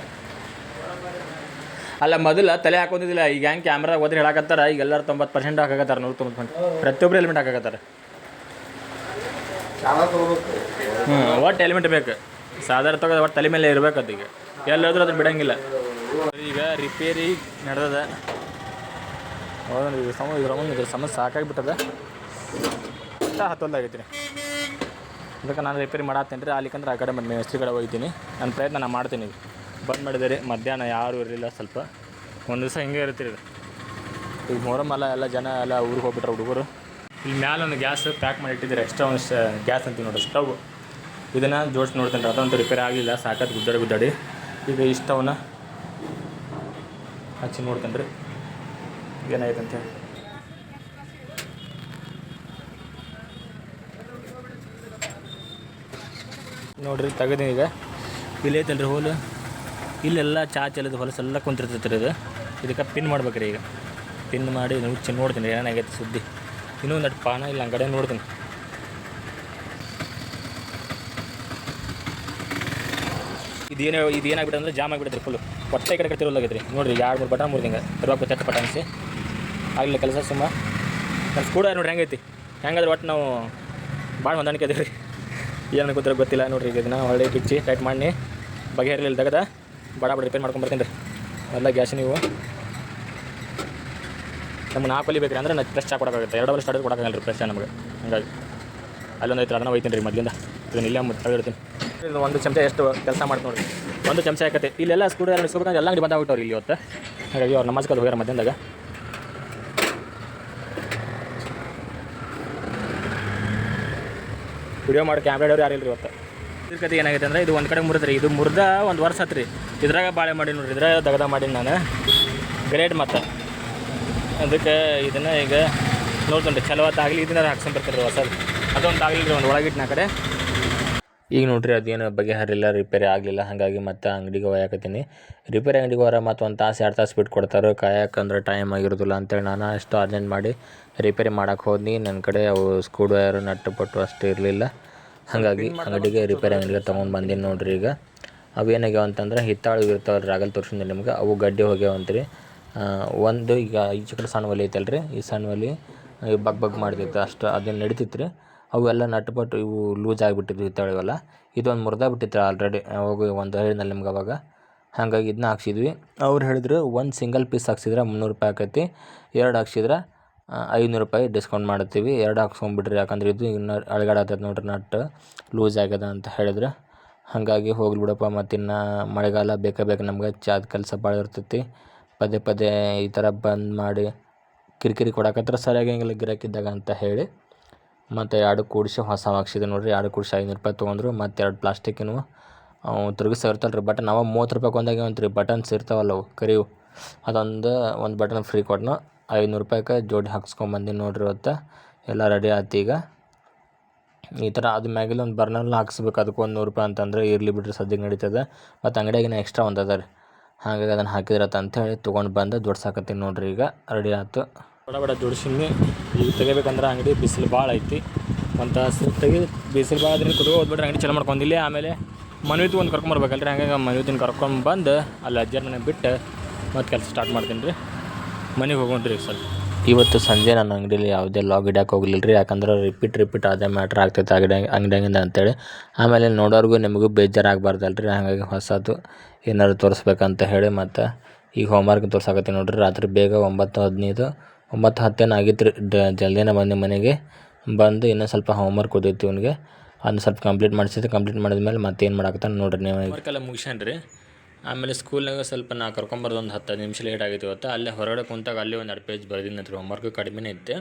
ಅಲ್ಲ ಮೊದಲ ತಲೆ ಹಾಕೋದಿಲ್ಲ ಈಗ ಹೆಂಗೆ ಕ್ಯಾಮ್ರಾಗ ಹೋದ್ರೆ ಹೇಳಾಕತ್ತಾರ? ಈಗ ಎಲ್ಲರೂ ತೊಂಬತ್ತು ಪರ್ಸೆಂಟ್ ಹಾಕಾಕತ್ತಾರ ನೂರ ತೊಂಬತ್ತು ಪರ್ಸೆಂಟ್ ಪ್ರತಿಯೊಬ್ಬರು ಹೆಲ್ಮೆಟ್ ಹಾಕಾಕತ್ತಾರ. ಹ್ಞೂ ಒಟ್ಟು ಹೆಲ್ಮೆಟ್ ಬೇಕು. ಸಾಧಾರಣ ತಗೋದು ಒಟ್ಟು ತಲೆ ಮೇಲೆ ಇರ್ಬೇಕು ಅದೀಗ ಈಗ. ಎಲ್ಲಾದ್ರೂ ಅದು ಬಿಡಂಗಿಲ್ಲ. ಈಗ ರಿಪೇರಿ ನಡೆದದ. ಹೌದು ಇದು ಸಮ ಇದ್ರ ಇದ್ರ ಸಮಸ್ಯೆ ಸಾಕಾಗಿಬಿಟ್ಟದ. ಹತ್ತೊಂದಾಗೈತಿ ರೀ ಅದಕ್ಕೆ ನಾನು ರಿಪೇರಿ ಮಾಡತ್ತೇನೆ ರೀ ಅಲ್ಲಿಕಂದ್ರೆ ಆ ಕಡೆ ಮತ್ತೆ ಮೇಸ್ತ್ರಿ ಕಡೆ ಹೋಗ್ತೀನಿ ನನ್ನ ಪ್ರಯತ್ನ ನಾನು ಮಾಡ್ತೀನಿ ಈಗ. ಬಂದ್ ಮಾಡಿದೆ ಮಧ್ಯಾಹ್ನ ಯಾರು ಇರಲಿಲ್ಲ ಸ್ವಲ್ಪ. ಒಂದು ದಿವಸ ಹಿಂಗೆ ಇದು ಈಗ ಮೊರಮಲ್ಲ ಎಲ್ಲ, ಜನ ಎಲ್ಲ ಊರಿಗೆ ಹೋಗ್ಬಿಟ್ರೆ ಹುಡುಗರು. ಇಲ್ಲಿ ಮ್ಯಾಲೆ ಒಂದು ಗ್ಯಾಸ್ ಪ್ಯಾಕ್ ಮಾಡಿ ಇಟ್ಟಿದ್ದಾರೆ. ಎಕ್ಸ್ಟ್ರಾ ಒಂದು ಗ್ಯಾಸ್ ಅಂತೀವಿ ನೋಡಿ ಸ್ಟವ್. ಇದನ್ನು ಜೋಡಿಸಿ ನೋಡ್ತೇನೆ ಅದಂತೂ ರಿಪೇರ್ ಆಗಲಿಲ್ಲ ಸಾಕತ್ತು ಗುದ್ದಾಡಿ ಗುದ್ದಾಡಿ. ಈಗ ಈ ಸ್ಟವ್ನ ಹಚ್ಚಿ ನೋಡ್ತೇನೆ ರೀ. ಏನಾಯ್ತು ಹೇಳಿ. ನೋಡಿರಿ, ತೆಗೆದೀನಿ ಈಗ. ಇಲ್ಲಿ ಐತಲ್ರಿ, ಹೋಲು. ಇಲ್ಲೆಲ್ಲ ಚಾ ಚೆಲ್ಲದ ಹೊಲಸೆಲ್ಲ ಕುಂತಿರ್ತೈತೆ ರೀ ಇದು. ಇದಕ್ಕೆ ಪಿನ್ ಮಾಡ್ಬೇಕು ರೀ ಈಗ. ಪಿನ್ ಮಾಡಿ ಹುಚ್ಚಿ ನೋಡ್ತೀನಿ ಏನಾಗೈತೆ ಸುದ್ದಿ. ಇನ್ನೂ ಒಂದು ಪಾನ ಇಲ್ಲ ಅಂಗಡೆ ನೋಡ್ತೀನಿ. ಇದೇನು ಇದು ಏನಾಗ್ಬಿಟ್ಟು ಅಂದ್ರೆ ಜಾಮ್ ಆಗಿಬಿಡುತ್ತೆ ಫುಲ್ಲು ಹೊಟ್ಟೆ ಕಡೆ ಕಡೆ ತಿರುವಾಗೈತೆ ರೀ. ನೋಡಿರಿ, ಎರಡು ಮೂರು ಬಟನ್ ಮೂರು ಹಿಂಗೆ ತಿರುವಾಗ ಚಟ್ಟ ಪಟ ಅನಿಸಿ ಆಗಲಿಲ್ಲ ಕೆಲಸ ಸುಮ್ಮ. ನನ್ನ ಸ್ಕೂಡ ನೋಡಿರಿ, ಹೆಂಗೈತಿ? ಹೆಂಗಾದ್ರೆ ಒಟ್ಟು ನಾವು ಭಾಳ ಹೊಂದಾಣಿಕೆ ಅದೇ ರೀ ಏನು ಗೊತ್ತಿರೋ ಗೊತ್ತಿಲ್ಲ ನೋಡಿರಿ ಈಗ ಇದನ್ನ. ಒಳ್ಳೆ ಬಿಚ್ಚಿ ಟೈಟ್ ಮಾಡಿ. ಬಗೆಹರಿಲಿಲ್ಲ ತೆಗದ ಬಡ ಬಡ ರಿಪೇರ್ ಮಾಡ್ಕೊಂಡು ಬರ್ತೀನಿ ರೀ. ಎಲ್ಲ ಗ್ಯಾಸ್ ನೀವು. ನಮ್ಗೆ ನಾಲ್ಕು ಒಲಿ ಬೇಕು ಅಂದ್ರೆ ಫ್ರೆಶ್ ಚಾ ಕೊಡೋಕ್ಕಾಗುತ್ತೆ. ಎರಡು ವರ್ಷ ಸ್ಟಾರ್ಟ್ ಕೊಡೋಕ್ಕಾಗಲ್ಲ ರೀ ಫ್ರೆಶ್ ನಮಗೆ. ಹಂಗಾಗಿ ಅಲ್ಲೊಂದು ಐತೆ ಅದನ್ನ ಒಯ್ತೀನಿ ರೀ ಮೊದಲಿಂದ. ಇದನ್ನ ಇಲ್ಲೇ ಮುಟ್ಟು ತೆಗೆದಿರ್ತೀನಿ ಇದು ಒಂದು ಚಮಚ ಎಷ್ಟು ಕೆಲಸ ಮಾಡ್ತೀನಿ ನೋಡಿ ಒಂದು ಚಮಚ ಹಾಕತ್ತೆ ಇಲ್ಲೆಲ್ಲ ಸ್ಕೂಲ್ ಎಲ್ಲ ಇಸ್ಕೊಬೇಕಂದ್ರೆ ಎಲ್ಲ ಅಂಗಡಿ ಬಂದಾಗ್ಬಿಟ್ಟವ್ರು ಇಲ್ಲಿ ಇವತ್ತು. ಹಾಗಾಗಿ ಅವ್ರು ನಮಾಜ್ ಕಲ್ ಹೋಗ್ಯಾರ ಮಧ್ಯಾಹ್ನದಾಗ. ವಿಡಿಯೋ ಮಾಡಿ ಕ್ಯಾಮ್ರಾ ಹಿಡಿಯೋರು ಯಾರು ರೀ ಇವತ್ತು? ಇದ್ರ ಕತೆ ಏನಾಗೈತೆ ಅಂದ್ರೆ ಇದು ಒಂದು ಕಡೆ ಮುರಿದ್ರಿ. ಇದು ಮುರಿದ ಒಂದು ವರ್ಷ ಹತ್ರಿ ಇದ್ರಾಗ ಬಾಳೆ ಮಾಡಿ ನೋಡ್ರಿ. ಇದ್ರಾಗ ದಗದ ಮಾಡೀನಿ ನಾನು. ಗ್ರೇಡ್ ಮತ್ತು. ಅದಕ್ಕೆ ಇದನ್ನು ಈಗ ನೋಡ್ಕೊಂಡ್ರಿ ಆಗಲಿ, ಇದನ್ನ ಹಾಕ್ಸ್ಕೊಂಡ್ ಬರ್ತಾರೆ ಹೊಸದು. ಅದೊಂದು ಆಗಲಿ ರೀ, ಒಂದು ಒಳಗಿಟ್ಟು ಆ ಕಡೆ. ಈಗ ನೋಡ್ರಿ, ಅದೇನು ಬಗೆಹರಿಲ್ಲ ರಿಪೇರಿ ಆಗಲಿಲ್ಲ. ಹಾಗಾಗಿ ಮತ್ತೆ ಅಂಗಡಿಗೆ ಒಯ್ಯಾಕತ್ತೀನಿ ರಿಪೇರಿ ಅಂಗಡಿಗೆ ಹೋರ ಮತ್ತು ಒಂದು ತಾಸು, ಎರಡು ತಾಸು ಬಿಟ್ಟು ಕೊಡ್ತಾರೆ. ಕಾಯಕ್ಕಂದ್ರೆ ಟೈಮ್ ಆಗಿರೋದಿಲ್ಲ ಅಂತೇಳಿ ನಾನು ಅಷ್ಟು ಅರ್ಜೆಂಟ್ ಮಾಡಿ ರಿಪೇರಿ ಮಾಡೋಕ್ಕೆ ಹೋದ್ನಿ. ನನ್ನ ಕಡೆ ಅವು ಸ್ಕ್ರೂ ಡ್ರೈವರು ನಟ್ಟು ಪಟ್ಟು ಅಷ್ಟು ಇರಲಿಲ್ಲ. ಹಾಗಾಗಿ ಅಂಗಡಿಗೆ ರಿಪೇರಿ ಅಂಗಡಿಗೆ ತೊಗೊಂಡು ಬಂದೀನಿ ನೋಡ್ರಿ ಈಗ. ಅವೇನಾಗ್ಯಾವ ಅಂತಂದ್ರೆ ಹಿತ್ತಾಳು ಇರ್ತಾವೆ ರಾಗಲ್ ತೋರಿಸಿದ್ದೆ ನಿಮ್ಗೆ, ಅವು ಗಡ್ಡೆ ಹೋಗ್ಯಾವಂತ್ರಿ ಒಂದು ಈಗ ಈಚೆ ಕಡೆ ಸಣ್ಣ ಒಲಿ ಐತಲ್ರಿ, ಈ ಸಣ್ಣ ಒಲಿ ಬಗ್ ಬಗ್ ಮಾಡ್ತಿತ್ತು ಅಷ್ಟು, ಅದನ್ನು ನಡಿತಿತ್ತು ರೀ ಅವೆಲ್ಲ ನಟ್ಪಟ್ಟು ಇವು ಲೂಸ್ ಆಗಿಬಿಟ್ಟಿದ್ವು ಹಿತ್ತಾಳು ಇವೆಲ್ಲ. ಇದೊಂದು ಮುರ್ದ ಬಿಟ್ಟಿತ್ತು ಆಲ್ರೆಡಿ ಅವಾಗ ಒಂದು ಹೇಳಿದ್ನಲ್ಲ ನಿಮ್ಗೆ ಅವಾಗ. ಹಾಗಾಗಿ ಇದನ್ನ ಹಾಕ್ಸಿದ್ವಿ. ಅವ್ರು ಹೇಳಿದ್ರು, ಒಂದು ಸಿಂಗಲ್ ಪೀಸ್ ಹಾಕ್ಸಿದ್ರೆ ಮುನ್ನೂರು ರೂಪಾಯಿ ಆಕೈತಿ, ಎರಡು ಹಾಕ್ಸಿದ್ರೆ ಐನೂರು ರೂಪಾಯಿ ಡಿಸ್ಕೌಂಟ್ ಮಾಡ್ತೀವಿ. ಎರಡು ಹಾಕ್ಸ್ಕೊಂಬಿಡ್ರಿ ಯಾಕಂದ್ರೆ ಇದು ಇನ್ನು ಅಳಗಾಡತ್ತೈತೆ ನೋಡ್ರಿ ನಟ್ಟು ಲೂಸ್ ಆಗ್ಯದ ಅಂತ ಹೇಳಿದ್ರೆ. ಹಾಗಾಗಿ ಹೋಗ್ಲಿ ಬಿಡಪ್ಪ. ಮತ್ತು ಇನ್ನು ಮಳೆಗಾಲ ಬೇಕೇ ಬೇಕು ನಮ್ಗೆ. ಚಾದ ಕೆಲಸ ಭಾಳ ಇರ್ತೈತಿ. ಪದೇ ಪದೇ ಈ ಥರ ಬಂದ್ ಮಾಡಿ ಕಿರಿಕಿರಿ ಕೊಡಕತ್ರ ಸರಿಯಾಗಂಗಿಲ್ಲ ಗಿರಾಕಿದ್ದಾಗ ಅಂತ ಹೇಳಿ. ಮತ್ತು ಎರಡು ಕೂಡಿಸಿ ಹೊಸ ಹಾಕ್ಸಿದೆ ನೋಡ್ರಿ. ಎರಡು ಕೂಡಿಸಿ ಐನೂರು ರೂಪಾಯಿ ತೊಗೊಂಡ್ರು. ಮತ್ತು ಎರಡು ಪ್ಲಾಸ್ಟಿಕ್ಕಿನವು. ತಿರುಗಿಸ ಇರ್ತಲ್ಲ ರೀ ಬಟ್ ನಾವು ಮೂವತ್ತು ರೂಪಾಯಿ ಒಂದು ರೀ ಬಟನ್ಸ್ ಇರ್ತಾವಲ್ಲ ಅವು ಕರಿವು ಅದೊಂದು ಒಂದು ಬಟನ್ ಫ್ರೀ ಕೊಟ್ಟನು ಐನೂರು ರೂಪಾಯಿಗೆ ಜೋಡಿ ಹಾಕ್ಸ್ಕೊಂಬಂದಿನಿ ನೋಡಿರಿ ಇವತ್ತು. ಎಲ್ಲ ರೆಡಿ ಆಯ್ತು ಈಗ. ಈ ಥರ ಅದು ಮ್ಯಾಗಿಲ್ಲ ಒಂದು ಬರ್ನರ್ನ ಹಾಕ್ಸ್ಬೇಕು. ಅದಕ್ಕೆ ಒಂದು ನೂರು ರೂಪಾಯಿ ಅಂತಂದ್ರೆ ಇರಲಿ ಬಿಡ್ರಿ, ಸದ್ಯಕ್ಕೆ ನಡೀತದೆ. ಮತ್ತು ಅಂಗಡಿಯಾಗಿನ ಎಕ್ಸ್ಟ್ರಾ ಒಂದು ಅದ ರೀ. ಹಾಗಾಗಿ ಅದನ್ನು ಹಾಕಿದ್ರತ್ತ ಅಂತೇಳಿ ತೊಗೊಂಡು ಬಂದು ಜೋಡ್ಸಾಕತ್ತೀನಿ ನೋಡ್ರಿ ಈಗ. ರೆಡಿ ಆಯ್ತು. ಬಡ ಬಡ, ಜೋಡಿಸಿನಿ. ಈಗ ತೆಗಿಬೇಕಂದ್ರೆ ಅಂಗಡಿ ಬಿಸಿಲು ಭಾಳ ಐತಿ. ಒಂದು ತಾಸು ತೆಗಿ, ಬಿಸಿಲು ಭಾಳ ಕುತ್ಕೊ ಹೋದ್ಬಿಟ್ರೆ ಅಂಗಡಿ ಚಲೋ ಮಾಡ್ಕೊಂಡಿಲ್ಲ ಆಮೇಲೆ ಮನ್ವಿತು ಒಂದು ಕರ್ಕೊಂಬರ್ಬೇಕಲ್ರಿ. ಹಂಗಾಗಿ ಮನ್ವಿತಿನ ಕರ್ಕೊಂಡು ಬಂದು, ಅಲ್ಲಿ ಅಜ್ಜರ ಮನೆ ಬಿಟ್ಟು ಮತ್ತು ಕೆಲಸ ಸ್ಟಾರ್ಟ್ ಮಾಡ್ತೀನಿ ರೀ. ಮನೆಗೆ ಹೋಗೋಣ ರೀ ಸ್ವಲ್ಪ ಇವತ್ತು ಸಂಜೆ ನಾನು ಅಂಗಡಿಯಲ್ಲಿ ಯಾವುದೇ ಲಾಗ್ ಇಡಕ್ಕೆ ಹೋಗ್ಲಿಲ್ಲ ರೀ ಯಾಕಂದ್ರೆ ರಿಪೀಟ್ ರಿಪೀಟ್ ಅದೇ ಮ್ಯಾಟ್ರ್ ಆಗ್ತೈತೆ ಅಂಗಡಿ ಅಂಗಡಿಯಾಗಿಂದ ಅಂತೇಳಿ. ಆಮೇಲೆ ನೋಡೋರ್ಗೂ ನಿಮಗೂ ಬೇಜಾರಾಗಬಾರ್ದಲ್ಲ ರೀ ಹಾಗಾಗಿ ಹೊಸದು ಏನಾದ್ರು ತೋರಿಸ್ಬೇಕಂತ ಹೇಳಿ ಮತ್ತು ಈಗ ಹೋಮ್ವರ್ಕ್ ತೋರ್ಸಾಕತ್ತೀನಿ ನೋಡ್ರಿ. ರಾತ್ರಿ ಬೇಗ ಒಂಬತ್ತು ಹದಿನೈದು ಒಂಬತ್ತು ಹತ್ತೇನು ಆಗಿತ್ತು ರೀ ಡ ಜಲ್ದಿನೇ ಬಂದು ಮನೆಗೆ ಬಂದು ಇನ್ನೂ ಸ್ವಲ್ಪ ಹೋಮ್ವರ್ಕ್ ಓದಿತ್ತು ಇವನಿಗೆ. ಅದನ್ನ ಸ್ವಲ್ಪ ಕಂಪ್ಲೀಟ್ ಮಾಡಿಸಿದ್ದು ಕಂಪ್ಲೀಟ್ ಮಾಡಿದ್ಮೇಲೆ ಮತ್ತೆ ಏನು ಮಾಡಾಕತ್ತಾನ ನೋಡ್ರಿ ನೀವು ವರ್ಕೆಲ್ಲ ಮುಗಿಸ್ಯಾನ್ರಿ. ಆಮೇಲೆ ಸ್ಕೂಲ್ನಾಗ ಸ್ವಲ್ಪ ನಾ ಕರ್ಕೊಂಬರೋದು ಒಂದು ಹತ್ತು ನಿಮಿಷ ಲೇಟ್ ಆಗಿತ್ತು ಇವತ್ತು ಅಲ್ಲೇ ಹೊರಗಡೆ ಕುಂತಾಗ ಅಲ್ಲಿ ಒಂದು ಎರಡು ಪೇಜ್ ಬರ್ದಿನಂತ್ರಿ ಹೋಮ್ವರ್ಕ್ ಕಡಿಮೆನೇ ಇತ್ತು.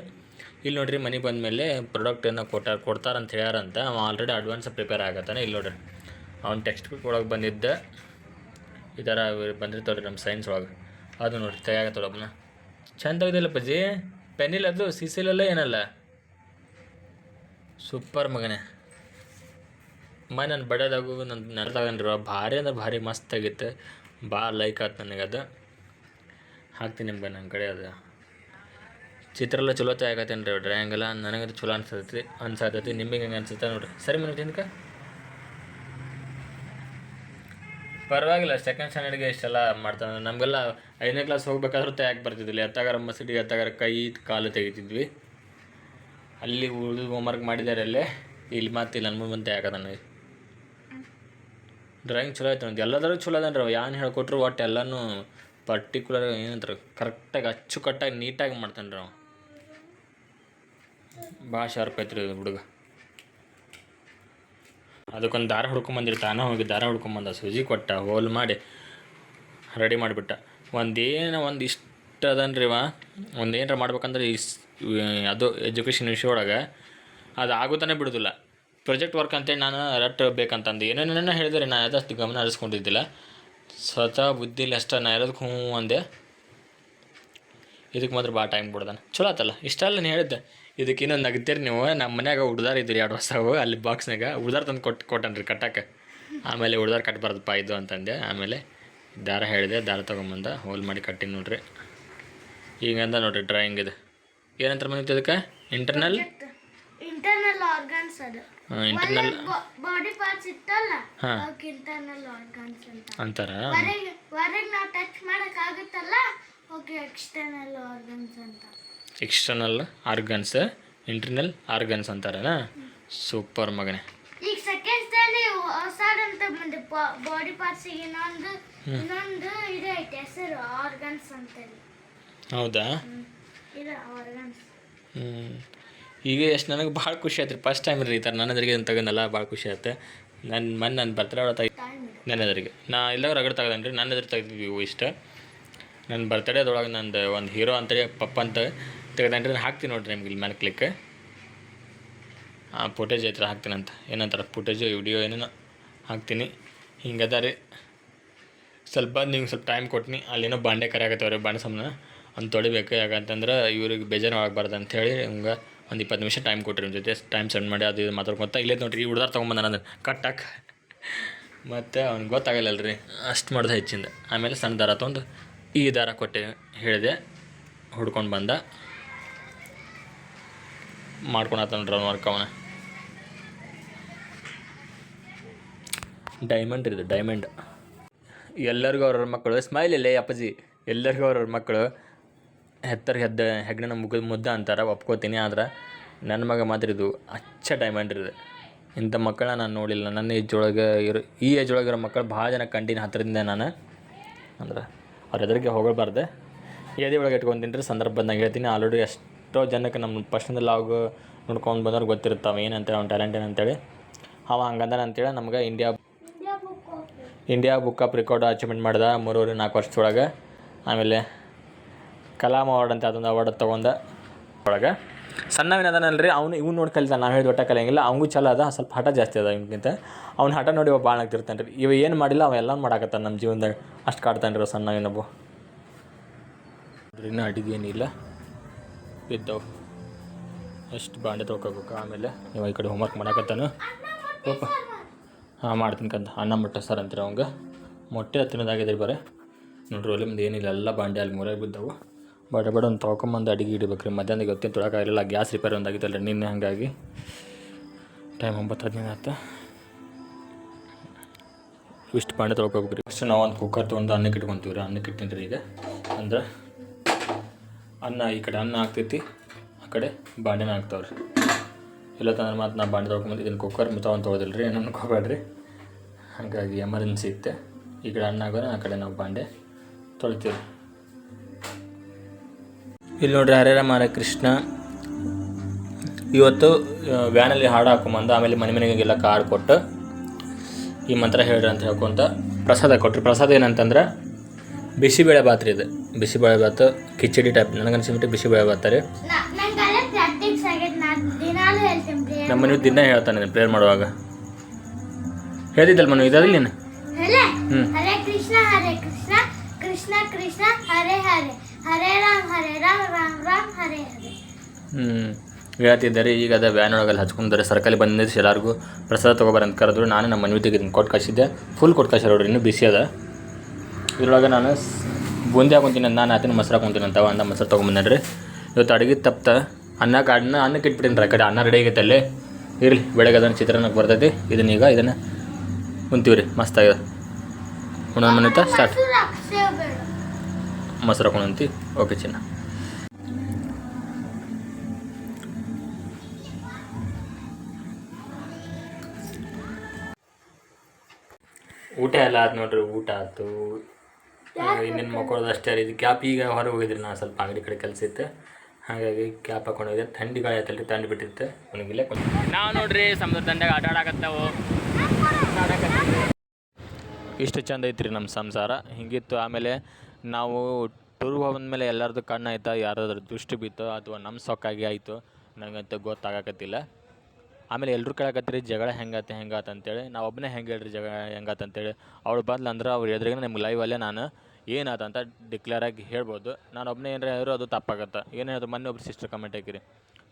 ಇಲ್ಲಿ ನೋಡ್ರಿ ಮನೆಗೆ ಬಂದಮೇಲೆ ಪ್ರಾಡಕ್ಟ್ ಏನೋ ಕೊಟ್ಟಾರ ಕೊಡ್ತಾರಂತ ಹೇಳ್ಯಾರಂತ. ಅವ ಆಲ್ರೆಡಿ ಅಡ್ವಾನ್ಸ್ ಪ್ರಿಪೇರ್ ಆಗತ್ತಾನೆ ಇಲ್ಲಿ ನೋಡ್ರಿ. ಅವ್ನ ಟೆಕ್ಸ್ಟ್ ಬುಕ್ ಒಳಗೆ ಬಂದಿದ್ದ. ಈ ಥರ ಬಂದಿರ್ತಾವ್ರಿ ನಮ್ಮ ಸೈನ್ಸ್ ಒಳಗೆ. ಅದು ನೋಡ್ರಿ ತೆಗಿಯಾಗತ್ತಲ್ಲ ಒಬ್ಬನ ಚೆಂದ ಆಗಿದೆಯಲ್ಲ ಪಜ್ಜಿ ಪೆನ್ನಿಲ್ಲ ಅದು ಸಿಸಿಲಲ್ಲ ಏನಲ್ಲ? ಸೂಪರ್ ಮಗನೇ. ಮ ನನ್ನ ಬಡದಾಗು ನನ್ನ ನೆನದಾಗನ್ರಿ ಭಾರಿ ಅಂದ್ರೆ ಭಾರಿ ಮಸ್ತ್ ಆಗಿತ್ತು. ಭಾಳ ಲೈಕ್ ಆಯ್ತು ನನಗೆ ಅದು. ಹಾಕ್ತೀನಿ ನಿಮ್ಗೆ ನನ್ನ ಕಡೆ ಅದು. ಚಿತ್ರ ಎಲ್ಲ ಚಲೋ ಆಗತ್ತೇನು ರೀ ಡ್ರಾಯಿಂಗ್ ಎಲ್ಲ ನನಗಂತೂ ಚಲೋ ಅನ್ಸತೈತಿ ಅನ್ಸತೈತಿ ನಿಮಗೆ ಹೆಂಗೆ ಅನ್ಸುತ್ತೆ ನೋಡ್ರಿ. ಸರಿ ಮನೆ ತಿನ್ಕ ಪರವಾಗಿಲ್ಲ ಸೆಕೆಂಡ್ ಸ್ಟ್ಯಾಂಡರ್ಡ್ಗೆ ಇಷ್ಟೆಲ್ಲ ಮಾಡ್ತಾನೆ ನಮಗೆಲ್ಲ ಐದನೇ ಕ್ಲಾಸ್ ಹೋಗ್ಬೇಕಾದ್ರೂ ತೆಗಿಯಕ್ಕೆ ಬರ್ತಿದ್ದಿಲ್ಲ. ಎತ್ತಾಗಾರ ಮಸೀದಿ ಎತ್ತಾಗಾರ ಕೈ, ಕಾಲು ತೆಗಿತಿದ್ವಿ. ಅಲ್ಲಿ ಉಳಿದು ಹೋಮ್ವರ್ಕ್ ಮಾಡಿದ್ದಾರೆ ಅಲ್ಲೇ. ಇಲ್ಲಿ ಮತ್ತೆ ಇಲ್ಲಿ ನನ್ನ ಮುಂದೆ ತೆಗಿಯಕ ನನಗೆ ಡ್ರಾಯಿಂಗ್ ಚಲೋ ಆಯ್ತು ನಂದು. ಎಲ್ಲದರೂ ಚಲೋ ಅದಾನ ರೀ ಏನು ಹೇಳ್ಕೊಟ್ರು ಒಟ್ಟು ಎಲ್ಲನೂ ಪರ್ಟಿಕ್ಯುಲರ್ ಏನಂತಾರೆ ಕರೆಕ್ಟಾಗಿ ಅಚ್ಚುಕಟ್ಟಾಗಿ ನೀಟಾಗಿ ಮಾಡ್ತಾನೆ ರೀ ಅವ. ಭಾಳ ಶಾರ್ಪ್ ಐತ್ರಿ ಇದು ಹುಡುಗ. ಅದಕ್ಕೊಂದು ದಾರ ಹುಡ್ಕೊಂಬಂದಿರಿ ತಾನೇ ಹೋಗಿ ದಾರ ಹುಡ್ಕೊಂಬಂದ ಸೂಜಿ ಕೊಟ್ಟ, ಹೋಲ್ ಮಾಡಿ ರೆಡಿ ಮಾಡಿಬಿಟ್ಟ. ಒಂದೇನು ಒಂದು ಇಷ್ಟ ಅದನ್ರಿ ಇವ ಒಂದು ಮಾಡ್ಬೇಕಂದ್ರೆ ಇಸ್ ಅದು ಎಜುಕೇಷನ್ ವಿಷಯ ಒಳಗೆ ಅದು ಆಗುತ್ತಾನೆ ಬಿಡೋದಿಲ್ಲ. ಪ್ರಾಜೆಕ್ಟ್ ವರ್ಕ್ ಅಂತೇಳಿ ನಾನು ರಟ್ ಬೇಕಂತಂದು ಏನೇನೇನೋ ಹೇಳಿದ್ರೆ ನಾನು ಅದಷ್ಟು ಗಮನ ಹರಿಸ್ಕೊಂಡಿದ್ದಿಲ್ಲ. ಸ್ವತಃ ಬುದ್ಧಿಲಿ ಅಷ್ಟ, ನಾ ಇರೋದಕ್ಕೆ ಹ್ಞೂ ಅಂದೆ. ಇದಕ್ಕೆ ಮಾತ್ರ ಭಾಳ ಟೈಮ್ ಬಿಡ್ದಾನ ಚಲೋ ಆತಲ್ಲ? ಇಷ್ಟ ಅಲ್ಲ ನೀನು ಹೇಳಿದ್ದೆ. ಇದಕ್ಕೆ ಇನ್ನೊಂದು ನಗ್ತೀರಿ ನೀವು. ನಮ್ಮ ಮನ್ಯಾಗ ಉಡ್ದಾರ ಇದ್ರಿ ಎರಡು ವರ್ಷವು ಅಲ್ಲಿ ಬಾಕ್ಸ್ನಾಗ ಉಡ್ದಾರ ತಂದು ಕೊಟ್ಟು ಕೊಟ್ಟನ್ರಿ ಕಟ್ಟಕ್ಕೆ ಆಮೇಲೆ ಉಡ್ದಾರ ಕಟ್ಬಾರ್ದಪ್ಪ ಇದು ಅಂತಂದೆ. ಆಮೇಲೆ ದಾರ ಹೇಳಿದೆ, ದಾರ ತೊಗೊಂಬಂದ, ಹೋಲ್ ಮಾಡಿ ಕಟ್ಟಿನಿ ನೋಡ್ರಿ. ಈಗಂದ ನೋಡ್ರಿ ಡ್ರಾಯಿಂಗ್ ಇದು. ಏನಂತ ಮನೆ ಇದಕ್ಕೆ ಇಂಟರ್ನಲ್ ಇಂಟರ್ನಲ್ ಆರ್ಗನ್ಸ್ ಅದು. ಇಂಟರ್ನಲ್ ಬಾಡಿ ಪಾರ್ಟ್ಸ್ ಇತ್ತಲ್ಲ. ಅವಕ್ಕೆ ಇಂಟರ್ನಲ್ ಆರ್ಗನ್ಸ್ ಅಂತ. ಅಂತಾರ? ಹೊರಗೆ ಹೊರಗೆ ನಾವು ಟಚ್ ಮಾಡಕ್ ಆಗುತ್ತಲ್ಲ? ಓಕೆ ಎಕ್ಸ್ಟರ್ನಲ್ ಆರ್ಗನ್ಸ್ ಅಂತ. ಎಕ್ಸ್ಟರ್ನಲ್ ಆರ್ಗನ್ಸ್ ಇಂಟರ್ನಲ್ ಆರ್ಗನ್ಸ್ ಅಂತಾರನ? ಸೂಪರ್ ಮಗನೇ. ಈಗ ಸೆಕೆಂಡ್ಸ್ ಅಲ್ಲಿ ಹೊಸದಂತ ಬಂದೆ ಬಾಡಿ ಪಾರ್ಟ್ಸ್ ಇನ್ನೊಂದು ಇನ್ನೊಂದು ಇದೈತೆ ಹೆಸರು ಆರ್ಗನ್ಸ್ ಅಂತೇಳಿ. ಹೌದಾ? ಇದು ಆರ್ಗನ್ಸ್ ಹ್ಞೂ ಈಗ ಎಷ್ಟು ನನಗೆ ಭಾಳ ಖುಷಿ ಆಯ್ತು ರೀ. ಫಸ್ಟ್ ಟೈಮ್ ರೀ ಈ ಥರ ನನ್ನ ಎದುರಿಗೆ ತಗೊಂಡಲ್ಲ ಭಾಳ ಖುಷಿ ಆಯ್ತು. ನನ್ನ ಮನ್ ನನ್ನ ಬರ್ತಡೇ ಒಳಗೆ ನನ್ನ ಎದುರಿಗೆ. ನಾ ಇಲ್ಲ ರಗಡ್ ತೆಗ್ದೇನೆ ರೀ ನನ್ನ ಎದುರು ತೆಗ್ದಿದ್ವಿ ಇವು ಇಷ್ಟ. ನನ್ನ ಬರ್ತಡೇದೊಳಗೆ ನಂದು ಒಂದು ಹೀರೋ ಅಂತೇಳಿ ಪಪ್ಪ ಅಂತ ತೆಗ್ದೇನೆ ರೀ ನಾನು ಹಾಕ್ತೀನಿ ನೋಡ್ರಿ ನಿಮ್ಗೆ ಇಲ್ಲಿ ಮೇಲೆ ಕ್ಲಿಕ್ ಆ ಫುಟೇಜ್ ಐತ್ರ ಹಾಕ್ತೀನಂತ ಏನಂತಾರೆ ಫುಟೇಜು ವಿಡಿಯೋ ಏನೇನೋ ಹಾಕ್ತೀನಿ. ಹಿಂಗದ ರೀ. ಸ್ವಲ್ಪ ನಿಮ್ಗೆ ಸ್ವಲ್ಪ ಟೈಮ್ ಕೊಟ್ಟಿನಿ ಅಲ್ಲೇನೋ ಬಾಂಡೆ ಕರೆ ಆಗತ್ತವ್ರಿ, ಬಾಂಡೆ ಸಾಮಾನು. ಅಂತ ತೊಳಿಬೇಕು ಯಾಕಂತಂದ್ರೆ ಇವ್ರಿಗೆ ಬೇಜಾರು ಆಗಬಾರ್ದು ಅಂಥೇಳಿ ಹಂಗೆ ಒಂದು ಇಪ್ಪತ್ತು ನಿಮಿಷ ಟೈಮ್ ಕೊಟ್ಟಿರಿ ನಿಮ್ಮ ಜೊತೆ. ಟೈಮ್ ಸ್ಪೆಂಡ್ ಮಾಡಿ ಅದು ಇದು ಮಾತಾಡ್ಕೊತ ಇಲ್ಲೇ ನೋಡಿರಿ ಹುಡ್ದಾರ ತೊಗೊಂಬಂದ ನಾನು ಕಟ್ಟಕ್ಕೆ ಮತ್ತು ಅವ್ನಿಗೆ ಗೊತ್ತಾಗಲ್ಲಲ್ರಿ ಅಷ್ಟು ಮಾಡ್ದೆ ಹೆಚ್ಚಿಂದ. ಆಮೇಲೆ ಸಣ್ಣ ದಾರ ತೊಗೊಂಡು ಈ ದಾರ ಕೊಟ್ಟೆ ಹೇಳಿದೆ. ಹುಡ್ಕೊಂಡು ಬಂದ. ಮಾಡ್ಕೊಳತ್ತ ನೋಡ್ರಿ ಅವ್ನು ವರ್ಕ್ ಅವನ. ಡೈಮಂಡ್ ಇದು ಡೈಮಂಡ್ ಎಲ್ಲರಿಗೂ ಅವ್ರವ್ರ ಮಕ್ಕಳು. ಸ್ಮೈಲ್ ಇಲ್ಲೇ ಅಪ್ಪಾಜಿ. ಎಲ್ಲರಿಗೂ ಅವ್ರವ್ರ ಮಕ್ಕಳು. ಹೆತ್ತರ್ ಹೆದ್ದ ಹೆಗ್ಗಣ ಮುಗಿದ ಮುದ್ದ ಅಂತಾರೆ ಒಪ್ಕೋತೀನಿ. ಆದ್ರೆ ನನ್ನ ಮಗ ಮಾತ್ರ ಇದು ಅಚ್ಚ ಡೈಮಂಡ್ ಇದೆ. ಇಂಥ ಮಕ್ಕಳನ್ನ ನಾನು ನೋಡಿಲ್ಲ ನನ್ನ ಏಜ್ ಒಳಗೆ ಇರೋ ಈ ಏಜ್ ಒಳಗೆ ಇರೋ ಮಕ್ಕಳು ಭಾಳ ಜನ ಕಂಡಿನ ಹತ್ತಿರದಿಂದ ನಾನು. ಅಂದ್ರೆ ಅವ್ರ ಎದುರಿಗೆ ಹೋಗಬಾರ್ದೆ ಎದೆ ಒಳಗೆ ಇಟ್ಕೊಂತೀನಿ ರೀ ಸಂದರ್ಭ ಬಂದಾಗ ಹೇಳ್ತೀನಿ. ಆಲ್ರೆಡಿ ಎಷ್ಟೋ ಜನಕ್ಕೆ ನಮ್ಮ ಪರ್ಸ್ನಲ್ ಲಾಗ್ ನೋಡ್ಕೊಂಡು ಬಂದವ್ರು ಗೊತ್ತಿರ್ತಾವೆ. ಏನಂತೇಳಿ ಅವ್ನ ಟ್ಯಾಲೆಂಟ್ ಏನಂತೇಳಿ ಅವ ಹಂಗಂದಾನ ಅಂತೇಳಿ ನಮ್ಗೆ India India book of record achievement ಮಾಡ್ದ ಮೂರುವರೆ ನಾಲ್ಕು ವರ್ಷದೊಳಗೆ ಆಮೇಲೆ ಕಲಾಂ ಅವಾರ್ಡ್ ಅಂತ ಅದೊಂದು ಅವಾರ್ಡ್ ತೊಗೊಂಡ ಒಳಗೆ. ಸಣ್ಣವಿನ ಅದಾನಲ್ರಿ ಅವನು ಇವ್ನು ನೋಡಿ ಕಲಿತಾನೆ, ನಾವು ಹೇಳಿದ ಒಟ್ಟ ಕಲಿಯಂಗಿಲ್ಲ. ಅವಂಗೂ ಚಲೋ ಅದ, ಸ್ವಲ್ಪ ಹಠ ಜಾಸ್ತಿ ಅದ ಇವನಿಗಿಂತ ಅವ್ನ ಹಠ ನೋಡಿ ಒಬ್ಬ ಭಾಳ ಆಗ್ತಿರ್ತಾನೆ ರೀ ಇವ ಏನು ಮಾಡಿಲ್ಲ, ಅವ ಎಲ್ಲ ಮಾಡಾಕತ್ತಾನ ನಮ್ಮ ಜೀವನದಾಗ. ಅಷ್ಟು ಕಾಡ್ತಾನೆ ರೀ ಸಣ್ಣವಿನೊಬ್ಬ ಇನ್ನೂ ಅಡುಗೆ ಏನಿಲ್ಲ. ಬಿದ್ದವು ಎಷ್ಟು ಬಾಂಡೆ ತೊಗೊಬೇಕು ಆಮೇಲೆ ನೀವು ಈ ಕಡೆ ಹೋಮ್ವರ್ಕ್ ಮಾಡಾಕತ್ತಾನು. ಪಾಪ ಹಾಂ, ಮಾಡ್ತೀನಿ ಕಂತ ಅನ್ನ ಮೊಟ್ಟೆ ಸರ್ ಅಂತೀರ ಅವಂಗೆ. ಮೊಟ್ಟೆ ತಿನ್ನೋದಾಗಿದೆ ಬರೀ. ನೋಡ್ರಿ ಅಲ್ಲಿ ಮುಂದೆ ಏನಿಲ್ಲ, ಎಲ್ಲ ಬಾಂಡೆ ಅಲ್ಲಿ ಮೂರಾಗಿ ಬಿದ್ದವು. ಬಡ ಬಡ ಒಂದು ತೊಗೊಂಬಂದು ಅಡಿಗೆ ಇಡಬೇಕು ರೀ. ಮಧ್ಯಾಹ್ನ ಗೊತ್ತೇನು ತೊಳಕಾಗಿರಲಿಲ್ಲ ಗ್ಯಾಸ್ ರಿಪೇರ್ ಒಂದು ಆಗಿತ್ತಲ್ಲ ರೀ ನಿನ್ನೆ ಹಾಗಾಗಿ. ಟೈಮ್ ಒಂಬತ್ತು ಹದಿನೈದು ಆಯ್ತು. ಇಷ್ಟು ಪಾಂಡೆ ತೊಳ್ಕೊಬೇಕು ರೀ. ಫಸ್ಟ್ ನಾವು ಒಂದು ಕುಕ್ಕರ್ ತೊಗೊಂಡು ಅನ್ನಕ್ಕೆ ಇಟ್ಕೊತೀವಿ ರೀ. ಅನ್ನಕ್ಕೆ ಇಟ್ಟಿನಿ ರೀ ಈಗ. ಅಂದ್ರೆ ಅನ್ನ ಈ ಕಡೆ ಅನ್ನ ಆಗ್ತೈತಿ, ಆ ಕಡೆ ಬಾಂಡೆನ ಆಗ್ತಾವ್ರಿ ಇಲ್ಲ ತಂದ್ರೆ ಮತ್ತು ನಾ ಬಾಂಡೆ ತೊಳ್ಕೊಂಬಂದು ಇದನ್ನು ಕುಕ್ಕರ್ ತೊಗೊಂಡು ತೊಗೊದಿಲ್ಲ ರೀ ಏನು ಅನ್ಕೋಬೇಡ್ರಿ ಹಾಗಾಗಿ ಎಮರ್ಜೆನ್ಸಿ ಇತ್ತೆ ಈ ಕಡೆ ಅನ್ನ ಆಗೋದ್ರೆ ಆ ಕಡೆ ನಾವು ಬಾಂಡೆ ತೊಳಿತೀವಿ. ಇಲ್ಲಿ ನೋಡ್ರಿ ಹರೇರ ಮಾರ ಕೃಷ್ಣ. ಇವತ್ತು ವ್ಯಾನಲ್ಲಿ ಹಾಡು ಹಾಕೊಂಬಂದು ಆಮೇಲೆ ಮನೆ ಮನೆಗೆಲ್ಲ ಕಾರ್ಡ್ ಕೊಟ್ಟು ಈ ಮಂತ್ರ ಹೇಳ್ರಿ ಅಂತ ಹೇಳ್ಕೊಂತ ಪ್ರಸಾದ ಕೊಟ್ರಿ. ಪ್ರಸಾದ ಏನಂತಂದ್ರೆ ಬಿಸಿಬೇಳೆ ಭಾತ್ ರೀ ಇದು. ಬಿಸಿಬೇಳೆ ಭಾತ್ ಕಿಚಡಿ ಟೈಪ್ ನನಗನ್ಸಿಬಿಟ್ಟು ಬಿಸಿಬೇಳೆ ಭಾತ್ ರೀ. ನಾನು ನಮ್ಮ ಮನೆ ದಿನ ಹೇಳ್ತಾನೆ ಪ್ರೇಯರ್ ಮಾಡುವಾಗ. ಹೇಳ್ತಿದ್ದಲ್ಲ ಮನು ಇದಾದಿಲ್ಲ ನೀನು ಹ್ಞೂ ಕೃಷ್ಣ ಹರೇ ಕೃಷ್ಣ ಕೃಷ್ಣ ಕೃಷ್ಣ ಹರೇ ಹರೇ. ಹರೇ ರಾಮ್ ಹರೇ ರಾಮ್ ರಾಮ್ ರಾಮ್ ಹರೇ ಹರೇ. ಹ್ಞೂ ಹೇಳ್ತಿದ್ದಾರೆ ಈಗ ಅದ ವ್ಯಾನ್ ಒಳಗಲ್ಲಿ ಹಚ್ಕೊಂಡಿದ್ದಾರೆ. ಸರ್ಕಲ್ ಬಂದಿದ್ದು ಎಲ್ಲರಿಗೂ ಪ್ರಸಾದ ತೊಗೊಬಾರ ಅಂತ ಕರೆದ್ರು. ನಾನು ನಮ್ಮ ಮನೆ ತೆಗೆದು ಕೊಟ್ಟು ಕಳಿಸಿದ್ದೆ. ಫುಲ್ ಕೊಟ್ಟು ಕಳ್ಸಿ ನೋಡ್ರಿ ಇನ್ನೂ ಬಿಸಿ ಅದ. ಇದ್ರೊಳಗೆ ನಾನು ಬೂಂದಿ ಹಾಕೊಂತೀನಿ ನಾನು ಆತಿನ ಮೊಸರು ಹಾಕೊಂತೀನಿ ಅಂತ ಅಂದ ಮೊಸರು ತೊಗೊಂಬಂದ್ರಿ ರೀ ಇವತ್ತು ಅಡುಗೆ ತಪ್ತ. ಅನ್ನ ಅನ್ನ ಅನ್ನಕ್ಕೆ ಇಟ್ಬಿಟ್ಟಿನಿ ಕಡೆ ಅನ್ನ ರೆಡಿ ಆಗೈತೆ ಅಲ್ಲೇ. ಇರಲಿ ಬೆಳಗ್ಗೆ ಅದನ್ನು ಚಿತ್ರಾನ್ನಕ್ಕೆ ಬರ್ತೈತಿ. ಇದನ್ನೀಗ ಇದನ್ನು ಕುಂತೀವಿ ರೀ ಮಸ್ತಾಗಿದೆ ಉಣ ಮನೆ ಸ್ಟಾರ್ಟ್ ಮೊಸರು ಹಾಕೊಂಡು ಮೊಸರು ಹಾಕೊಂಡಂತಿ ಓಕೆ ಚಿನ್ನ. ಊಟ ಎಲ್ಲ ಆಯ್ತು ನೋಡ್ರಿ ಊಟ ಆಯ್ತು. ಇನ್ನೇನು ಮಕ್ಕಳದು ಅಷ್ಟೇ ರೀ ಇದು ಕ್ಯಾಪ್ ಈಗ ಹೊರಗೆ ಹೋಗಿದ್ರಿ ನಾನು ಸ್ವಲ್ಪ ಅಂಗಡಿ ಕಡೆ ಕೆಲಸ ಇತ್ತು. ಹಾಗಾಗಿ ಕ್ಯಾಪ್ ಹಾಕೊಂಡು ಹೋಗಿದ್ದೆ. ಥಂಡಿ ಗಾಳಿ ಆಯ್ತಲ್ರಿ ಥಂಡಿ ಬಿಟ್ಟಿರುತ್ತೆ ಒಣಗಿಲ್ಲ ನಾವು ನೋಡ್ರಿ ಸಮುದ್ರ ದಂಡೆಗೆ ಆಟ ಆಡಕತ್ತಾವು. ಇಷ್ಟು ಚಂದ ಐತ್ರಿ ನಮ್ಮ ಸಂಸಾರ. ಹಿಂಗಿತ್ತು ಆಮೇಲೆ ನಾವು ಟೂರ್ಗೆ ಹೋದ್ಮೇಲೆ ಎಲ್ಲರದ್ದು ಕಣ್ಣು ಆಯ್ತಾ, ಯಾರಾದ್ರೂ ದೃಷ್ಟಿ ಬಿತ್ತು ಅಥವಾ ನಮ್ಮ ಸೊಕ್ಕಾಗಿ ಆಯಿತು, ನನಗಂತ ಗೊತ್ತಾಗಕತ್ತಿಲ್ಲ. ಆಮೇಲೆ ಎಲ್ಲರೂ ಕೇಳಕತ್ತೀರಿ, ಜಗಳ ಹೆಂಗಾತ ಹೆಂಗಾತ ಅಂತೇಳಿ. ನಾವು ಒಬ್ಬನೇ ಹೆಂಗೆ ಹೇಳ್ರಿ, ಜಗಳ ಹೆಂಗಾತ ಅಂತೇಳಿ. ಅವ್ಳು ಬಂದ್ಲು ಅಂದ್ರೆ ಅವ್ರು ಎದುರಿಗೆ ನಿಮ್ಗೆ ಲೈವಲ್ಲೇ ನಾನು ಏನಾಯ್ತು ಅಂತ ಡಿಕ್ಲೇರ್ ಆಗಿ ಹೇಳ್ಬೋದು. ನಾನು ಒಬ್ಬನೇ ಏನಾರ ಹೇಳಿದ್ರು ಅದು ತಪ್ಪಾಗತ್ತೆ. ಏನು ಹೇಳಿದ್ರು ಮೊನ್ನೆ ಒಬ್ರು ಸಿಸ್ಟರ್ ಕಮೆಂಟ್ ಹಾಕಿರಿ.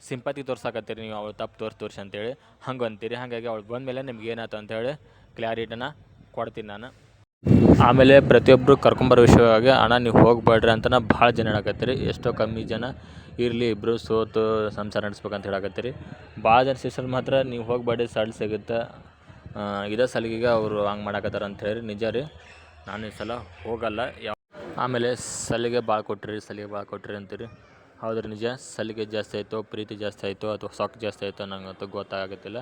ಸಿಂಪತಿ ತೋರ್ಸಾಕತ್ತೀರಿ ನೀವು, ಅವಳು ತಪ್ಪು ತೋರ್ಸಿ ತೋರಿಸಿ ಅಂತೇಳಿ. ಹಂಗೆ ಅಂತೀರಿ. ಹಾಗಾಗಿ ಅವಳು ಬಂದಮೇಲೆ ನಿಮ್ಗೆ ಏನಾಯ್ತು ಅಂತೇಳಿ ಕ್ಲಾರಿಟಿನ ಕೊಡ್ತೀನಿ ನಾನು. ಆಮೇಲೆ ಪ್ರತಿಯೊಬ್ಬರು ಕರ್ಕೊಂಬರೋ ವಿಷಯವಾಗಿ, ಅಣ್ಣ, ನೀವು ಹೋಗಬೇಡ್ರಿ ಅಂತ ಭಾಳ ಜನ ಹೇಳಕತ್ತೀರಿ. ಎಷ್ಟೋ ಕಮ್ಮಿ ಜನ ಇರಲಿ ಇಬ್ಬರು ಸೋತು ಸಂಸಾರ ನಡೆಸ್ಬೇಕಂತ ಹೇಳಕತ್ತೀರಿ. ಭಾಳ ಜನ ಸಿಸ್ಟರ್ ಮಾತ್ರ, ನೀವು ಹೋಗಬೇಡ್ರಿ, ಸಾಲ್ ಸಿಗುತ್ತೆ. ಇದೇ ಸಲಿಗೆಗೆ ಅವರು ಹಂಗೆ ಮಾಡಕತ್ತಾರ ಅಂತ ಹೇಳಿ ನಿಜ ರೀ, ನಾನು ಈ ಸಲ ಹೋಗಲ್ಲ. ಯಾವ ಆಮೇಲೆ ಸಲಿಗೆ ಭಾಳ ಕೊಟ್ಟಿರಿ ಸಲಿಗೆ ಭಾಳ ಕೊಟ್ಟಿರಿ ಅಂತೀರಿ. ಹೌದ್ರಿ ನಿಜ, ಸಲಿಗೆ ಜಾಸ್ತಿ ಆಯಿತು, ಪ್ರೀತಿ ಜಾಸ್ತಿ ಆಯಿತು ಅಥವಾ ಸೊಕ್ಕು ಜಾಸ್ತಿ ಆಯಿತು ನನಗಂತೂ ಗೊತ್ತಾಗತ್ತಿಲ್ಲ.